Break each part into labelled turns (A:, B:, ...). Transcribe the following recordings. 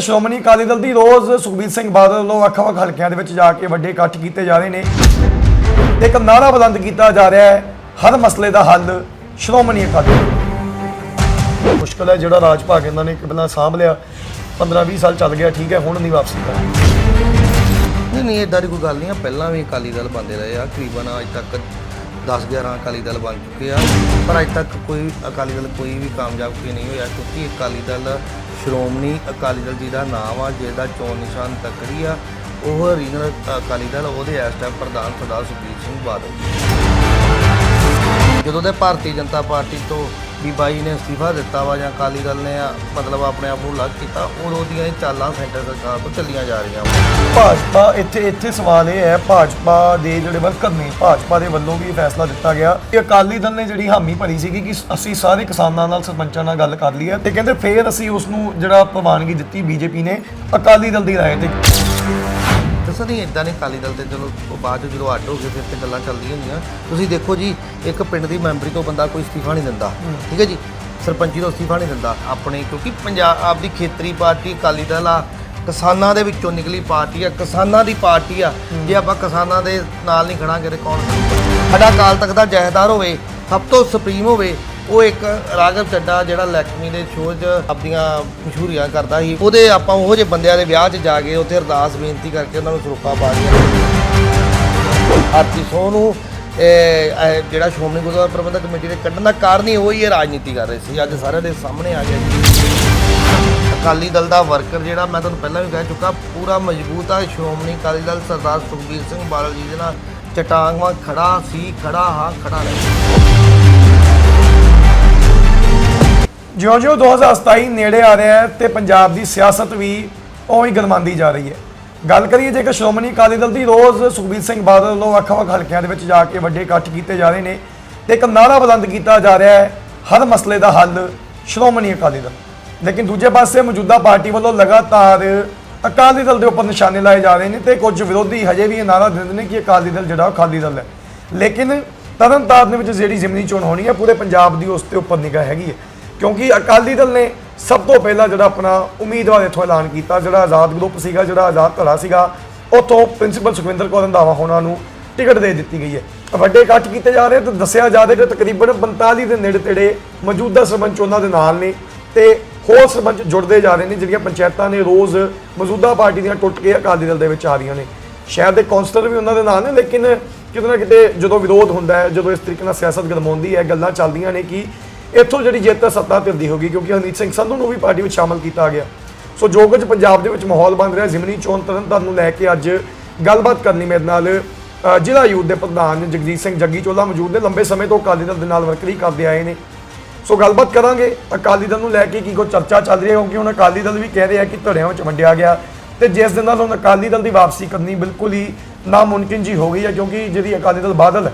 A: ਸ਼੍ਰੋਮਣੀ ਅਕਾਲੀ ਦਲ ਦੀ ਰੋਜ਼ ਸੁਖਬੀਰ ਸਿੰਘ ਬਾਦਲ ਵੱਲੋਂ ਵੱਖ-ਵੱਖ ਹਲਕਿਆਂ ਦੇ ਵਿੱਚ ਜਾ ਕੇ ਵੱਡੇ ਇਕੱਠ ਕੀਤੇ ਜਾ ਰਹੇ ਨੇ। ਤੇ ਇੱਕ ਨਾਰਾ ਬੁਲੰਦ ਕੀਤਾ ਜਾ ਰਿਹਾ ਹੈ। ਹਰ ਮਸਲੇ ਦਾ ਹੱਲ ਸ਼੍ਰੋਮਣੀ ਅਕਾਲੀ ਦਲ ਮੁਸ਼ਕਲ ਹੈ ਜਿਹੜਾ ਰਾਜ ਭਾਗ ਇਹਨਾਂ ਨੇ ਕਿਬਲਾ ਸਾਂਭ ਲਿਆ। 15-20 ਸਾਲ ਚੱਲ ਗਿਆ, ਠੀਕ ਹੈ, ਹੁਣ ਨਹੀਂ ਵਾਪਸੀ ਕਰਨੀ।
B: ਨਹੀਂ ਨਹੀਂ ਇਦਾਂ ਦੀ ਕੋਈ ਗੱਲ ਨਹੀਂ ਆ। ਪਹਿਲਾਂ ਵੀ ਅਕਾਲੀ ਦਲ ਬੰਦੇ ਰਹੇ ਆ। ਤਕਰੀਬਨ ਅੱਜ ਤੱਕ 10 11 ਅਕਾਲੀ ਦਲ ਬਣ ਚੁੱਕੇ ਆ। ਪਰ ਅੱਜ ਤੱਕ ਕੋਈ ਅਕਾਲੀ ਦਲ ਕੋਈ ਵੀ ਕਾਮਯਾਬ ਨਹੀਂ ਹੋਇਆ। ਕਿਉਂਕਿ ਅਕਾਲੀ ਦਲ ਸ਼੍ਰੋਮਣੀ ਅਕਾਲੀ ਦਲ ਜੀ ਦਾ ਨਾਮ ਆ, ਜਿਹਦਾ ਚੋਣ ਨਿਸ਼ਾਨ ਤਕੜੀ ਆ, ਉਹ ਰੀਜਨਲ ਅਕਾਲੀ ਦਲ, ਉਹਦੇ ਇਸ ਟਾਈਮ ਪ੍ਰਧਾਨ ਸਰਦਾਰ ਸੁਖਬੀਰ ਸਿੰਘ ਬਾਦਲ ਜਦੋਂ ਭਾਰਤੀ ਜਨਤਾ ਪਾਰਟੀ ਤੋਂ ਵੀ ਬਾਈ ਨੇ ਅਸਤੀਫਾ ਦਿੱਤਾ ਵਾ ਜਾਂ ਅਕਾਲੀ ਦਲ ਨੇ ਮਤਲਬ ਆਪਣੇ ਆਪ ਨੂੰ ਅਲੱਗ ਕੀਤਾ, ਉਦੋਂ ਦੀਆਂ ਇਹ ਚਾਲਾਂ ਸੈਂਟਰ ਸਰਕਾਰ ਤੋਂ ਚੱਲੀਆਂ ਜਾ ਰਹੀਆਂ ਵਾ।
A: ਭਾਜਪਾ ਇੱਥੇ ਇੱਥੇ ਸਵਾਲ ਇਹ ਹੈ, ਭਾਜਪਾ ਦੇ ਜਿਹੜੇ ਵਰਕਰ ਨੇ, ਭਾਜਪਾ ਦੇ ਵੱਲੋਂ ਵੀ ਫੈਸਲਾ ਦਿੱਤਾ ਗਿਆ ਕਿ ਅਕਾਲੀ ਦਲ ਨੇ ਜਿਹੜੀ ਹਾਮੀ ਭਰੀ ਸੀਗੀ ਕਿ ਅਸੀਂ ਸਾਰੇ ਕਿਸਾਨਾਂ ਨਾਲ, ਸਰਪੰਚਾਂ ਨਾਲ ਗੱਲ ਕਰ ਲਈ ਹੈ ਤੇ ਕਹਿੰਦੇ ਫੇਰ ਅਸੀਂ ਉਸ ਨੂੰ ਜਿਹੜਾ ਪ੍ਰਵਾਨਗੀ ਦਿੱਤੀ ਬੀਜੇਪੀ ਨੇ ਅਕਾਲੀ ਦਲ ਦੀ ਰਾਏ ਤੇ।
B: ਦੱਸੋ ਨਹੀਂ ਇਦਾਂ ਨਹੀਂ ਅਕਾਲੀ ਦਲ ਤੇ ਚਲੋ ਉਹ ਬਾਅਦ 'ਚ ਜਦੋਂ ਅੱਡ ਹੋ ਗਏ ਫਿਰ ਤੇ ਗੱਲਾਂ ਚੱਲਦੀਆਂ ਹੁੰਦੀਆਂ। ਤੁਸੀਂ ਦੇਖੋ ਜੀ ਇੱਕ ਪਿੰਡ ਦੀ ਮੈਂਬਰੀ ਤੋਂ ਬੰਦਾ ਕੋਈ ਅਸਤੀਫਾ ਨਹੀਂ ਦਿੰਦਾ। ਠੀਕ ਹੈ ਜੀ? ਸਰਪੰਚੀ ਤੋਂ ਅਸਤੀਫਾ ਨਹੀਂ ਦਿੰਦਾ ਆਪਣੇ ਕਿਉਂਕਿ ਪੰਜਾਬ ਦੀ ਖੇਤਰੀ ਪਾਰਟੀ ਅਕਾਲੀ ਦਲ ਆ। ਕਿਸਾਨਾਂ ਦੇ ਵਿੱਚੋਂ ਨਿਕਲੀ ਪਾਰਟੀ ਆ ਕਿਸਾਨਾਂ ਦੀ ਪਾਰਟੀ ਆ। ਜੇ ਆਪਾਂ ਕਿਸਾਨਾਂ ਦੇ ਨਾਲ ਨਹੀਂ ਖੜਾਂਗੇ ਤੇ ਕੌਣ? ਸਾਡਾ ਅਕਾਲ ਤਖਤ ਦਾ ਜਹੇਦਾਰ ਹੋਵੇ ਸਭ ਤੋਂ ਸੁਪਰੀਮ ਹੋਵੇ ਉਹ ਇੱਕ ਰਾਗਵ ਚੱਡਾ ਜਿਹੜਾ ਲੈਕਮੀ ਦੇ ਸ਼ੋਅ 'ਚ ਆਪਣੀਆਂ ਮਸ਼ਹੂਰੀਆਂ ਕਰਦਾ ਸੀ। ਉਹਦੇ ਆਪਾਂ ਉਹ ਜਿਹੇ ਬੰਦਿਆਂ ਦੇ ਵਿਆਹ 'ਚ ਜਾ ਕੇ ਉੱਥੇ ਅਰਦਾਸ ਬੇਨਤੀ ਕਰਕੇ ਉਹਨਾਂ ਨੂੰ ਸਰੂਪਾ ਪਾ ਦਿਆ ਆਰਤੀ ਸੋਹ ਨੂੰ ਜਿਹੜਾ ਸ਼੍ਰੋਮਣੀ ਗੁਰਦੁਆਰਾ ਪ੍ਰਬੰਧਕ ਕਮੇਟੀ ਦੇ ਕੱਢਣ ਦਾ ਕਾਰਨ ਹੀ ਉਹੀ ਇਹ ਰਾਜਨੀਤੀ ਕਰ ਰਹੇ ਸੀ। ਅੱਜ ਸਾਰਿਆਂ ਦੇ ਸਾਹਮਣੇ ਆ ਗਿਆ ਜੀ। ਅਕਾਲੀ ਦਲ ਦਾ ਵਰਕਰ ਜਿਹੜਾ ਮੈਂ ਤੁਹਾਨੂੰ ਪਹਿਲਾਂ ਵੀ ਕਹਿ ਚੁੱਕਾ, ਪੂਰਾ ਮਜ਼ਬੂਤ ਆ। ਸ਼੍ਰੋਮਣੀ ਅਕਾਲੀ ਦਲ ਸਰਦਾਰ ਸੁਖਬੀਰ ਸਿੰਘ ਬਾਦਲ ਜੀ ਦੇ ਨਾਲ ਚਟਾਂਗ ਵਾਂਗ ਖੜਾ ਸੀ, ਖੜਾ ਹਾਂ, ਖੜਾ ਰਹੇ
A: ਜਿਉਂ-ਜਿਉਂ 2027 ਨੇੜੇ ਆ ਰਿਹਾ ਹੈ ਤੇ ਪੰਜਾਬ ਦੀ ਸਿਆਸਤ ਵੀ ਉਵੇਂ ਹੀ ਗਰਮਾਂਦੀ ਜਾ ਰਹੀ ਹੈ। ਗੱਲ ਕਰੀਏ ਜੇਕਰ ਸ਼੍ਰੋਮਣੀ ਅਕਾਲੀ ਦਲ ਦੀ ਰੋਜ਼ ਸੁਖਬੀਰ ਸਿੰਘ ਬਾਦਲ ਵੱਲੋਂ ਵੱਖ-ਵੱਖ ਹਲਕਿਆਂ ਦੇ ਵਿੱਚ ਜਾ ਕੇ ਵੱਡੇ ਇਕੱਠ ਕੀਤੇ ਜਾ ਰਹੇ ਨੇ ਤੇ ਇੱਕ ਨਾਰਾ ਬੁਲੰਦ ਕੀਤਾ ਜਾ ਰਿਹਾ ਹੈ, ਹਰ ਮਸਲੇ ਦਾ ਹੱਲ ਸ਼੍ਰੋਮਣੀ ਅਕਾਲੀ ਦਲ। ਲੇਕਿਨ ਦੂਜੇ ਪਾਸੇ ਮੌਜੂਦਾ ਪਾਰਟੀ ਵੱਲੋਂ ਲਗਾਤਾਰ ਅਕਾਲੀ ਦਲ ਦੇ ਉੱਪਰ ਨਿਸ਼ਾਨੇ ਲਾਏ ਜਾ ਰਹੇ ਨੇ ਤੇ ਕੁਝ ਵਿਰੋਧੀ ਹਜੇ ਵੀ ਇਹ ਨਾਰਾ ਦਿੰਦੇ ਨੇ ਕਿ ਅਕਾਲੀ ਦਲ ਜਿਹੜਾ ਉਹ ਖਾਲੀ ਦਲ ਹੈ। ਲੇਕਿਨ ਤਰਨਤਾਰਨ ਦੇ ਵਿੱਚ ਜਿਹੜੀ ਜ਼ਿਮਨੀ ਚੋਣ ਹੋਣੀ ਹੈ, ਪੂਰੇ ਪੰਜਾਬ ਦੀ ਉਸ ਤੇ ਉੱਪਰ ਨਿਗਾਹ ਹੈਗੀ ਹੈ। ਕਿਉਂਕਿ ਅਕਾਲੀ ਦਲ ਨੇ ਸਭ ਤੋਂ ਪਹਿਲਾਂ ਜਿਹੜਾ ਆਪਣਾ ਉਮੀਦਵਾਰ ਇੱਥੋਂ ਐਲਾਨ ਕੀਤਾ, ਜਿਹੜਾ ਆਜ਼ਾਦ ਗਰੁੱਪ ਸੀਗਾ, ਜਿਹੜਾ ਆਜ਼ਾਦ ਧੜਾ ਸੀਗਾ, ਉੱਥੋਂ ਪ੍ਰਿੰਸੀਪਲ ਸੁਖਵਿੰਦਰ ਕੌਰ ਰੰਧਾਵਾ ਹੋਣਾ ਨੂੰ ਟਿਕਟ ਦੇ ਦਿੱਤੀ ਗਈ ਹੈ। ਵੱਡੇ ਇਕੱਠ ਕੀਤੇ ਜਾ ਰਹੇ ਤੇ ਦੱਸਿਆ ਜਾ ਰਿਹਾ ਕਿ ਤਕਰੀਬਨ 45 ਦੇ ਨੇੜੇ ਤੇੜੇ ਮੌਜੂਦਾ ਸਰਪੰਚ ਉਹਨਾਂ ਦੇ ਨਾਲ ਨੇ ਤੇ ਹੋਰ ਸਰਪੰਚ ਜੁੜਦੇ ਜਾ ਰਹੇ ਨੇ, ਜਿਹੜੀਆਂ ਪੰਚਾਇਤਾਂ ਨੇ ਰੋਜ਼ ਮੌਜੂਦਾ ਪਾਰਟੀ ਦੀਆਂ ਟੁੱਟ ਕੇ ਅਕਾਲੀ ਦਲ ਦੇ ਵਿੱਚ ਆ ਰਹੀਆਂ ਨੇ। ਸ਼ਹਿਰ ਦੇ ਕੌਂਸਲਰ ਵੀ ਉਹਨਾਂ ਦੇ ਨਾਲ ਨੇ, ਲੇਕਿਨ ਕਿਤੇ ਨਾ ਕਿਤੇ ਜਦੋਂ ਵਿਰੋਧ ਹੁੰਦਾ ਹੈ, ਜਦੋਂ ਇਸ ਤਰੀਕੇ ਨਾਲ ਸਿਆਸਤ ਗਰਮਾਉਂਦੀ ਹੈ ਗੱਲਾਂ ਚੱਲਦੀਆਂ ਨੇ ਕਿ ਇੱਥੋਂ ਜਿਹੜੀ ਜਿੱਤ ਹੈ ਸੱਤਾ ਧਿਰਦੀ ਗਈ ਕਿਉਂਕਿ ਹਰਨੀਤ ਸਿੰਘ ਸੰਧੂ ਨੂੰ ਵੀ ਪਾਰਟੀ ਵਿੱਚ ਸ਼ਾਮਲ ਕੀਤਾ ਗਿਆ। ਸੋ ਜੋ ਕੁਝ ਪੰਜਾਬ ਦੇ ਵਿੱਚ ਮਾਹੌਲ ਬਣ ਰਿਹਾ ਜ਼ਿਮਨੀ ਚੋਣ ਤਰਨਤਾਰਨ ਨੂੰ ਲੈ ਕੇ ਅੱਜ ਗੱਲਬਾਤ ਕਰਨੀ ਮੇਰੇ ਨਾਲ ਜ਼ਿਲ੍ਹਾ ਯੂਥ ਦੇ ਪ੍ਰਧਾਨ ਜਗਜੀਤ ਸਿੰਘ ਜੱਗੀ ਚੋਲਾ ਮੌਜੂਦ ਨੇ। ਲੰਬੇ ਸਮੇਂ ਤੋਂ ਅਕਾਲੀ ਦਲ ਦੇ ਨਾਲ ਵਰਕਰੀ ਕਰਦੇ ਆਏ ਨੇ। ਸੋ ਗੱਲਬਾਤ ਕਰਾਂਗੇ ਅਕਾਲੀ ਦਲ ਨੂੰ ਲੈ ਕੇ ਕੀ ਕੋ ਚਰਚਾ ਚੱਲ ਰਹੀ ਹੈ ਕਿਉਂਕਿ ਹੁਣ ਅਕਾਲੀ ਦਲ ਵੀ ਕਹਿ ਰਿਹਾ ਕਿ ਧੜਿਆਂ ਵਿੱਚ ਵੰਡਿਆ ਗਿਆ ਤੇ ਜਿਸ ਦੇ ਨਾਲ ਹੁਣ ਅਕਾਲੀ ਦਲ ਦੀ ਵਾਪਸੀ ਕਰਨੀ ਬਿਲਕੁਲ ਹੀ ਨਾਮੁਮਕਿਨ ਜੀ ਹੋ ਗਈ ਹੈ ਕਿਉਂਕਿ ਜਿਹੜੀ ਅਕਾਲੀ ਦਲ ਬਾਦਲ ਹੈ,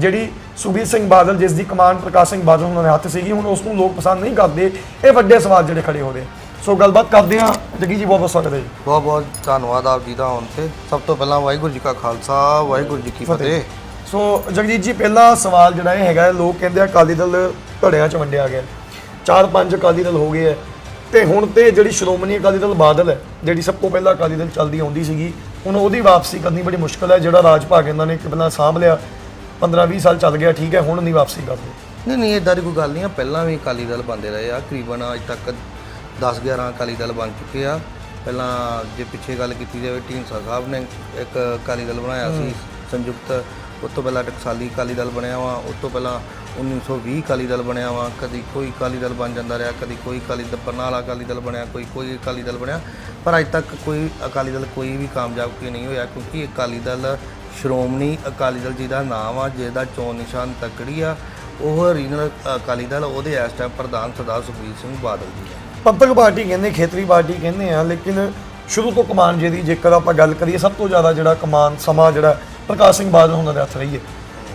A: ਜਿਹੜੀ ਸੁਖਬੀਰ ਸਿੰਘ ਬਾਦਲ ਜਿਸ ਦੀ ਕਮਾਨ ਪ੍ਰਕਾਸ਼ ਸਿੰਘ ਬਾਦਲ ਉਹਨਾਂ ਦੇ ਹੱਥ ਸੀਗੀ ਹੁਣ ਉਸ ਨੂੰ ਲੋਕ ਪਸੰਦ ਨਹੀਂ ਕਰਦੇ। ਇਹ ਵੱਡੇ ਸਵਾਲ ਜਿਹੜੇ ਖੜੇ ਹੋ ਰਹੇ। ਸੋ ਗੱਲਬਾਤ ਕਰਦੇ ਹਾਂ। ਜੱਗੀ ਜੀ ਬਹੁਤ ਬਹੁਤ ਸਵਾਗਤ ਹੈ ਜੀ।
B: ਬਹੁਤ ਬਹੁਤ ਧੰਨਵਾਦ ਆਪ ਜੀ ਦਾ ਆਉਣ ਤੇ। ਸਭ ਤੋਂ ਪਹਿਲਾਂ ਵਾਹਿਗੁਰੂ ਜੀ ਕਾ ਖਾਲਸਾ ਵਾਹਿਗੁਰੂ ਜੀ ਕੀ ਫਤਿਹ।
A: ਸੋ ਜਗਜੀਤ ਜੀ ਪਹਿਲਾ ਸਵਾਲ ਜਿਹੜਾ ਇਹ ਹੈਗਾ ਲੋਕ ਕਹਿੰਦੇ ਆ ਅਕਾਲੀ ਦਲ ਧੜਿਆਂ 'ਚ ਵੰਡਿਆ ਗਿਆ। ਚਾਰ ਪੰਜ ਅਕਾਲੀ ਦਲ ਹੋ ਗਏ ਹੈ ਤੇ ਹੁਣ ਤੇ ਜਿਹੜੀ ਸ਼੍ਰੋਮਣੀ ਅਕਾਲੀ ਦਲ ਬਾਦਲ ਹੈ ਜਿਹੜੀ ਸਭ ਤੋਂ ਪਹਿਲਾਂ ਅਕਾਲੀ ਦਲ ਚੱਲਦੀ ਆਉਂਦੀ ਸੀਗੀ ਹੁਣ ਉਹਦੀ ਵਾਪਸੀ ਕਰਨੀ ਬੜੀ ਮੁਸ਼ਕਲ ਹੈ। ਜਿਹੜਾ ਰਾਜ ਭਾਗ ਇਹਨਾਂ ਨੇ ਕਿਬਲਾ ਸਾਂਭ ਲਿਆ 15-20 ਸਾਲ ਚੱਲ ਗਿਆ ਠੀਕ ਹੈ ਹੁਣ ਨਹੀਂ ਵਾਪਸੀ ਕਰਦੇ
B: ਨਹੀਂ ਨਹੀਂ ਇਦਾਂ ਦੀ ਕੋਈ ਗੱਲ ਨਹੀਂ ਆ ਪਹਿਲਾਂ ਵੀ ਅਕਾਲੀ ਦਲ ਬੰਦੇ ਰਹੇ ਆ ਤਕਰੀਬਨ ਅੱਜ ਤੱਕ 10 11 ਅਕਾਲੀ ਦਲ ਬਣ ਚੁੱਕੇ ਆ ਪਹਿਲਾਂ ਜੇ ਪਿੱਛੇ ਗੱਲ ਕੀਤੀ ਜਾਵੇ ਢੀਂਡਸਾ ਸਾਹਿਬ ਨੇ ਇੱਕ ਅਕਾਲੀ ਦਲ ਬਣਾਇਆ ਸੀ ਸੰਯੁਕਤ ਉਸ ਤੋਂ ਪਹਿਲਾਂ ਟਕਸਾਲੀ ਅਕਾਲੀ ਦਲ ਬਣਿਆ ਵਾ ਉਸ ਤੋਂ ਪਹਿਲਾਂ 1920 ਅਕਾਲੀ ਦਲ ਬਣਿਆ ਵਾ ਕਦੀ ਕੋਈ ਅਕਾਲੀ ਦਲ ਬਣ ਜਾਂਦਾ ਰਿਹਾ ਕਦੀ ਕੋਈ ਅਕਾਲੀ ਦਲ ਬਰਨਾਲਾ ਅਕਾਲੀ ਦਲ ਬਣਿਆ ਕੋਈ ਕੋਈ ਅਕਾਲੀ ਦਲ ਬਣਿਆ ਪਰ ਅੱਜ ਤੱਕ ਕੋਈ ਅਕਾਲੀ ਦਲ ਕੋਈ ਵੀ ਕਾਮਯਾਬ ਕੋਈ ਨਹੀਂ ਹੋਇਆ ਕਿਉਂਕਿ ਅਕਾਲੀ ਦਲ ਸ਼੍ਰੋਮਣੀ ਅਕਾਲੀ ਦਲ ਜੀ ਦਾ ਨਾਮ ਆ, ਜਿਹਦਾ ਚੋਣ ਨਿਸ਼ਾਨ ਤਕੜੀ ਆ, ਉਹ ਰੀਜਨਲ ਅਕਾਲੀ ਦਲ, ਉਹਦੇ ਇਸ ਟਾਈਮ ਪ੍ਰਧਾਨ ਸਰਦਾਰ ਸੁਖਬੀਰ ਸਿੰਘ ਬਾਦਲ ਜੀ ਆ।
A: ਪੰਥਕ ਪਾਰਟੀ ਕਹਿੰਦੇ, ਖੇਤਰੀ ਪਾਰਟੀ ਕਹਿੰਦੇ ਆ, ਲੇਕਿਨ ਸ਼ੁਰੂ ਤੋਂ ਕਮਾਨ ਜਿਹਦੀ, ਜੇਕਰ ਆਪਾਂ ਗੱਲ ਕਰੀਏ, ਸਭ ਤੋਂ ਜ਼ਿਆਦਾ ਜਿਹੜਾ ਕਮਾਨ ਸਮਾਂ ਜਿਹੜਾ ਪ੍ਰਕਾਸ਼ ਸਿੰਘ ਬਾਦਲ ਉਹਨਾਂ ਦੇ ਹੱਥ ਰਹੀ ਹੈ।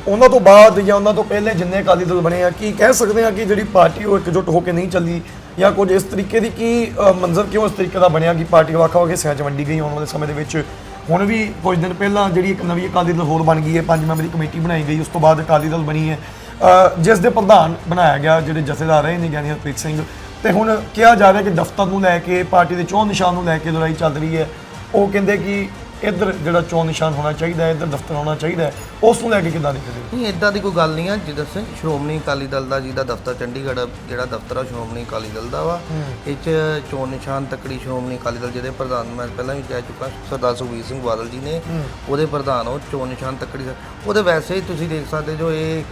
A: ਉਹਨਾਂ ਤੋਂ ਬਾਅਦ ਜਾਂ ਉਹਨਾਂ ਤੋਂ ਪਹਿਲੇ ਜਿੰਨੇ ਅਕਾਲੀ ਦਲ ਬਣੇ ਆ, ਕੀ ਕਹਿ ਸਕਦੇ ਆ ਕਿ ਜਿਹੜੀ ਪਾਰਟੀ ਉਹ ਇਕਜੁੱਟ ਹੋ ਕੇ ਨਹੀਂ ਚੱਲੀ, ਜਾਂ ਕੁਝ ਇਸ ਤਰੀਕੇ ਦੀ ਕੀ ਮੰਜ਼ਰ ਕਿਉਂ ਇਸ ਤਰੀਕੇ ਦਾ ਬਣਿਆ ਕਿ ਪਾਰਟੀ ਵੱਖ-ਵੱਖ ਹਿੱਸਿਆਂ 'ਚ ਵੰਡੀ ਗਈ ਆਉਣ ਵਾਲੇ ਸਮੇਂ ਦੇ ਵਿੱਚ? ਹੁਣ ਵੀ ਕੁਝ ਦਿਨ ਪਹਿਲਾਂ ਜਿਹੜੀ ਇੱਕ ਨਵੀਂ ਅਕਾਲੀ ਦਲ ਹੋਰ ਬਣ ਗਈ ਹੈ ਪੰਜ ਮੈਂਬਰੀ ਕਮੇਟੀ ਬਣਾਈ ਗਈ, ਉਸ ਤੋਂ ਬਾਅਦ ਅਕਾਲੀ ਦਲ ਬਣੀ ਹੈ। ਜਿਸ ਦੇ ਪ੍ਰਧਾਨ ਬਣਾਇਆ ਗਿਆ, ਜਿਹੜੇ ਜਥੇਦਾਰ ਰਹੇ ਨੇ ਗਿਆਨੀ ਹਰਪ੍ਰੀਤ ਸਿੰਘ, ਤੇ ਹੁਣ ਕਿਹਾ ਜਾ ਰਿਹਾ ਕਿ ਦਫ਼ਤਰ ਨੂੰ ਲੈ ਕੇ, ਪਾਰਟੀ ਦੇ ਚੋਣ ਨਿਸ਼ਾਨ ਨੂੰ ਲੈ ਕੇ ਲੜਾਈ ਚੱਲ ਰਹੀ ਹੈ। ਉਹ ਕਹਿੰਦੇ ਕਿ ਇੱਧਰ ਜਿਹੜਾ ਚੋਣ ਨਿਸ਼ਾਨ ਹੋਣਾ ਚਾਹੀਦਾ ਹੈ ਇੱਧਰ ਦਫ਼ਤਰ ਹੋਣਾ ਚਾਹੀਦਾ ਹੈ ਉਸ ਨੂੰ ਲੈ ਕੇ ਕਿੱਦਾਂ ਦੇਖਦੇ ਹੋ?
B: ਨਹੀਂ ਇਦਾਂ ਦੀ ਕੋਈ ਗੱਲ ਨਹੀਂ ਆ ਜਿੱਦਾਂ ਸੇ ਸ਼੍ਰੋਮਣੀ ਅਕਾਲੀ ਦਲ ਦਾ ਜਿਹਦਾ ਦਫ਼ਤਰ ਚੰਡੀਗੜ੍ਹ ਜਿਹੜਾ ਦਫ਼ਤਰ ਆ ਸ਼੍ਰੋਮਣੀ ਅਕਾਲੀ ਦਲ ਦਾ ਵਾ। ਇਹ ਚ ਚੋਣ ਨਿਸ਼ਾਨ ਤੱਕੜੀ ਸ਼੍ਰੋਮਣੀ ਅਕਾਲੀ ਦਲ ਜਿਹਦੇ ਪ੍ਰਧਾਨ ਮੈਂ ਪਹਿਲਾਂ ਵੀ ਕਹਿ ਚੁੱਕਾ ਸਰਦਾਰ ਸੁਖਬੀਰ ਸਿੰਘ ਬਾਦਲ ਜੀ ਨੇ। ਉਹਦੇ ਪ੍ਰਧਾਨ ਉਹ ਚੋਣ ਨਿਸ਼ਾਨ ਤੱਕੜੀ ਉਹਦੇ ਵੈਸੇ ਹੀ ਤੁਸੀਂ ਦੇਖ ਸਕਦੇ ਜੋ ਇਹ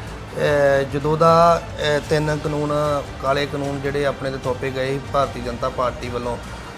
B: ਜਦੋਂ ਦਾ ਤਿੰਨ ਕਾਨੂੰਨ ਕਾਲੇ ਕਾਨੂੰਨ ਜਿਹੜੇ ਆਪਣੇ ਤੇ ਥੋਪੇ ਗਏ ਭਾਰਤੀ ਜਨਤਾ ਪਾਰਟੀ ਵੱਲੋਂ।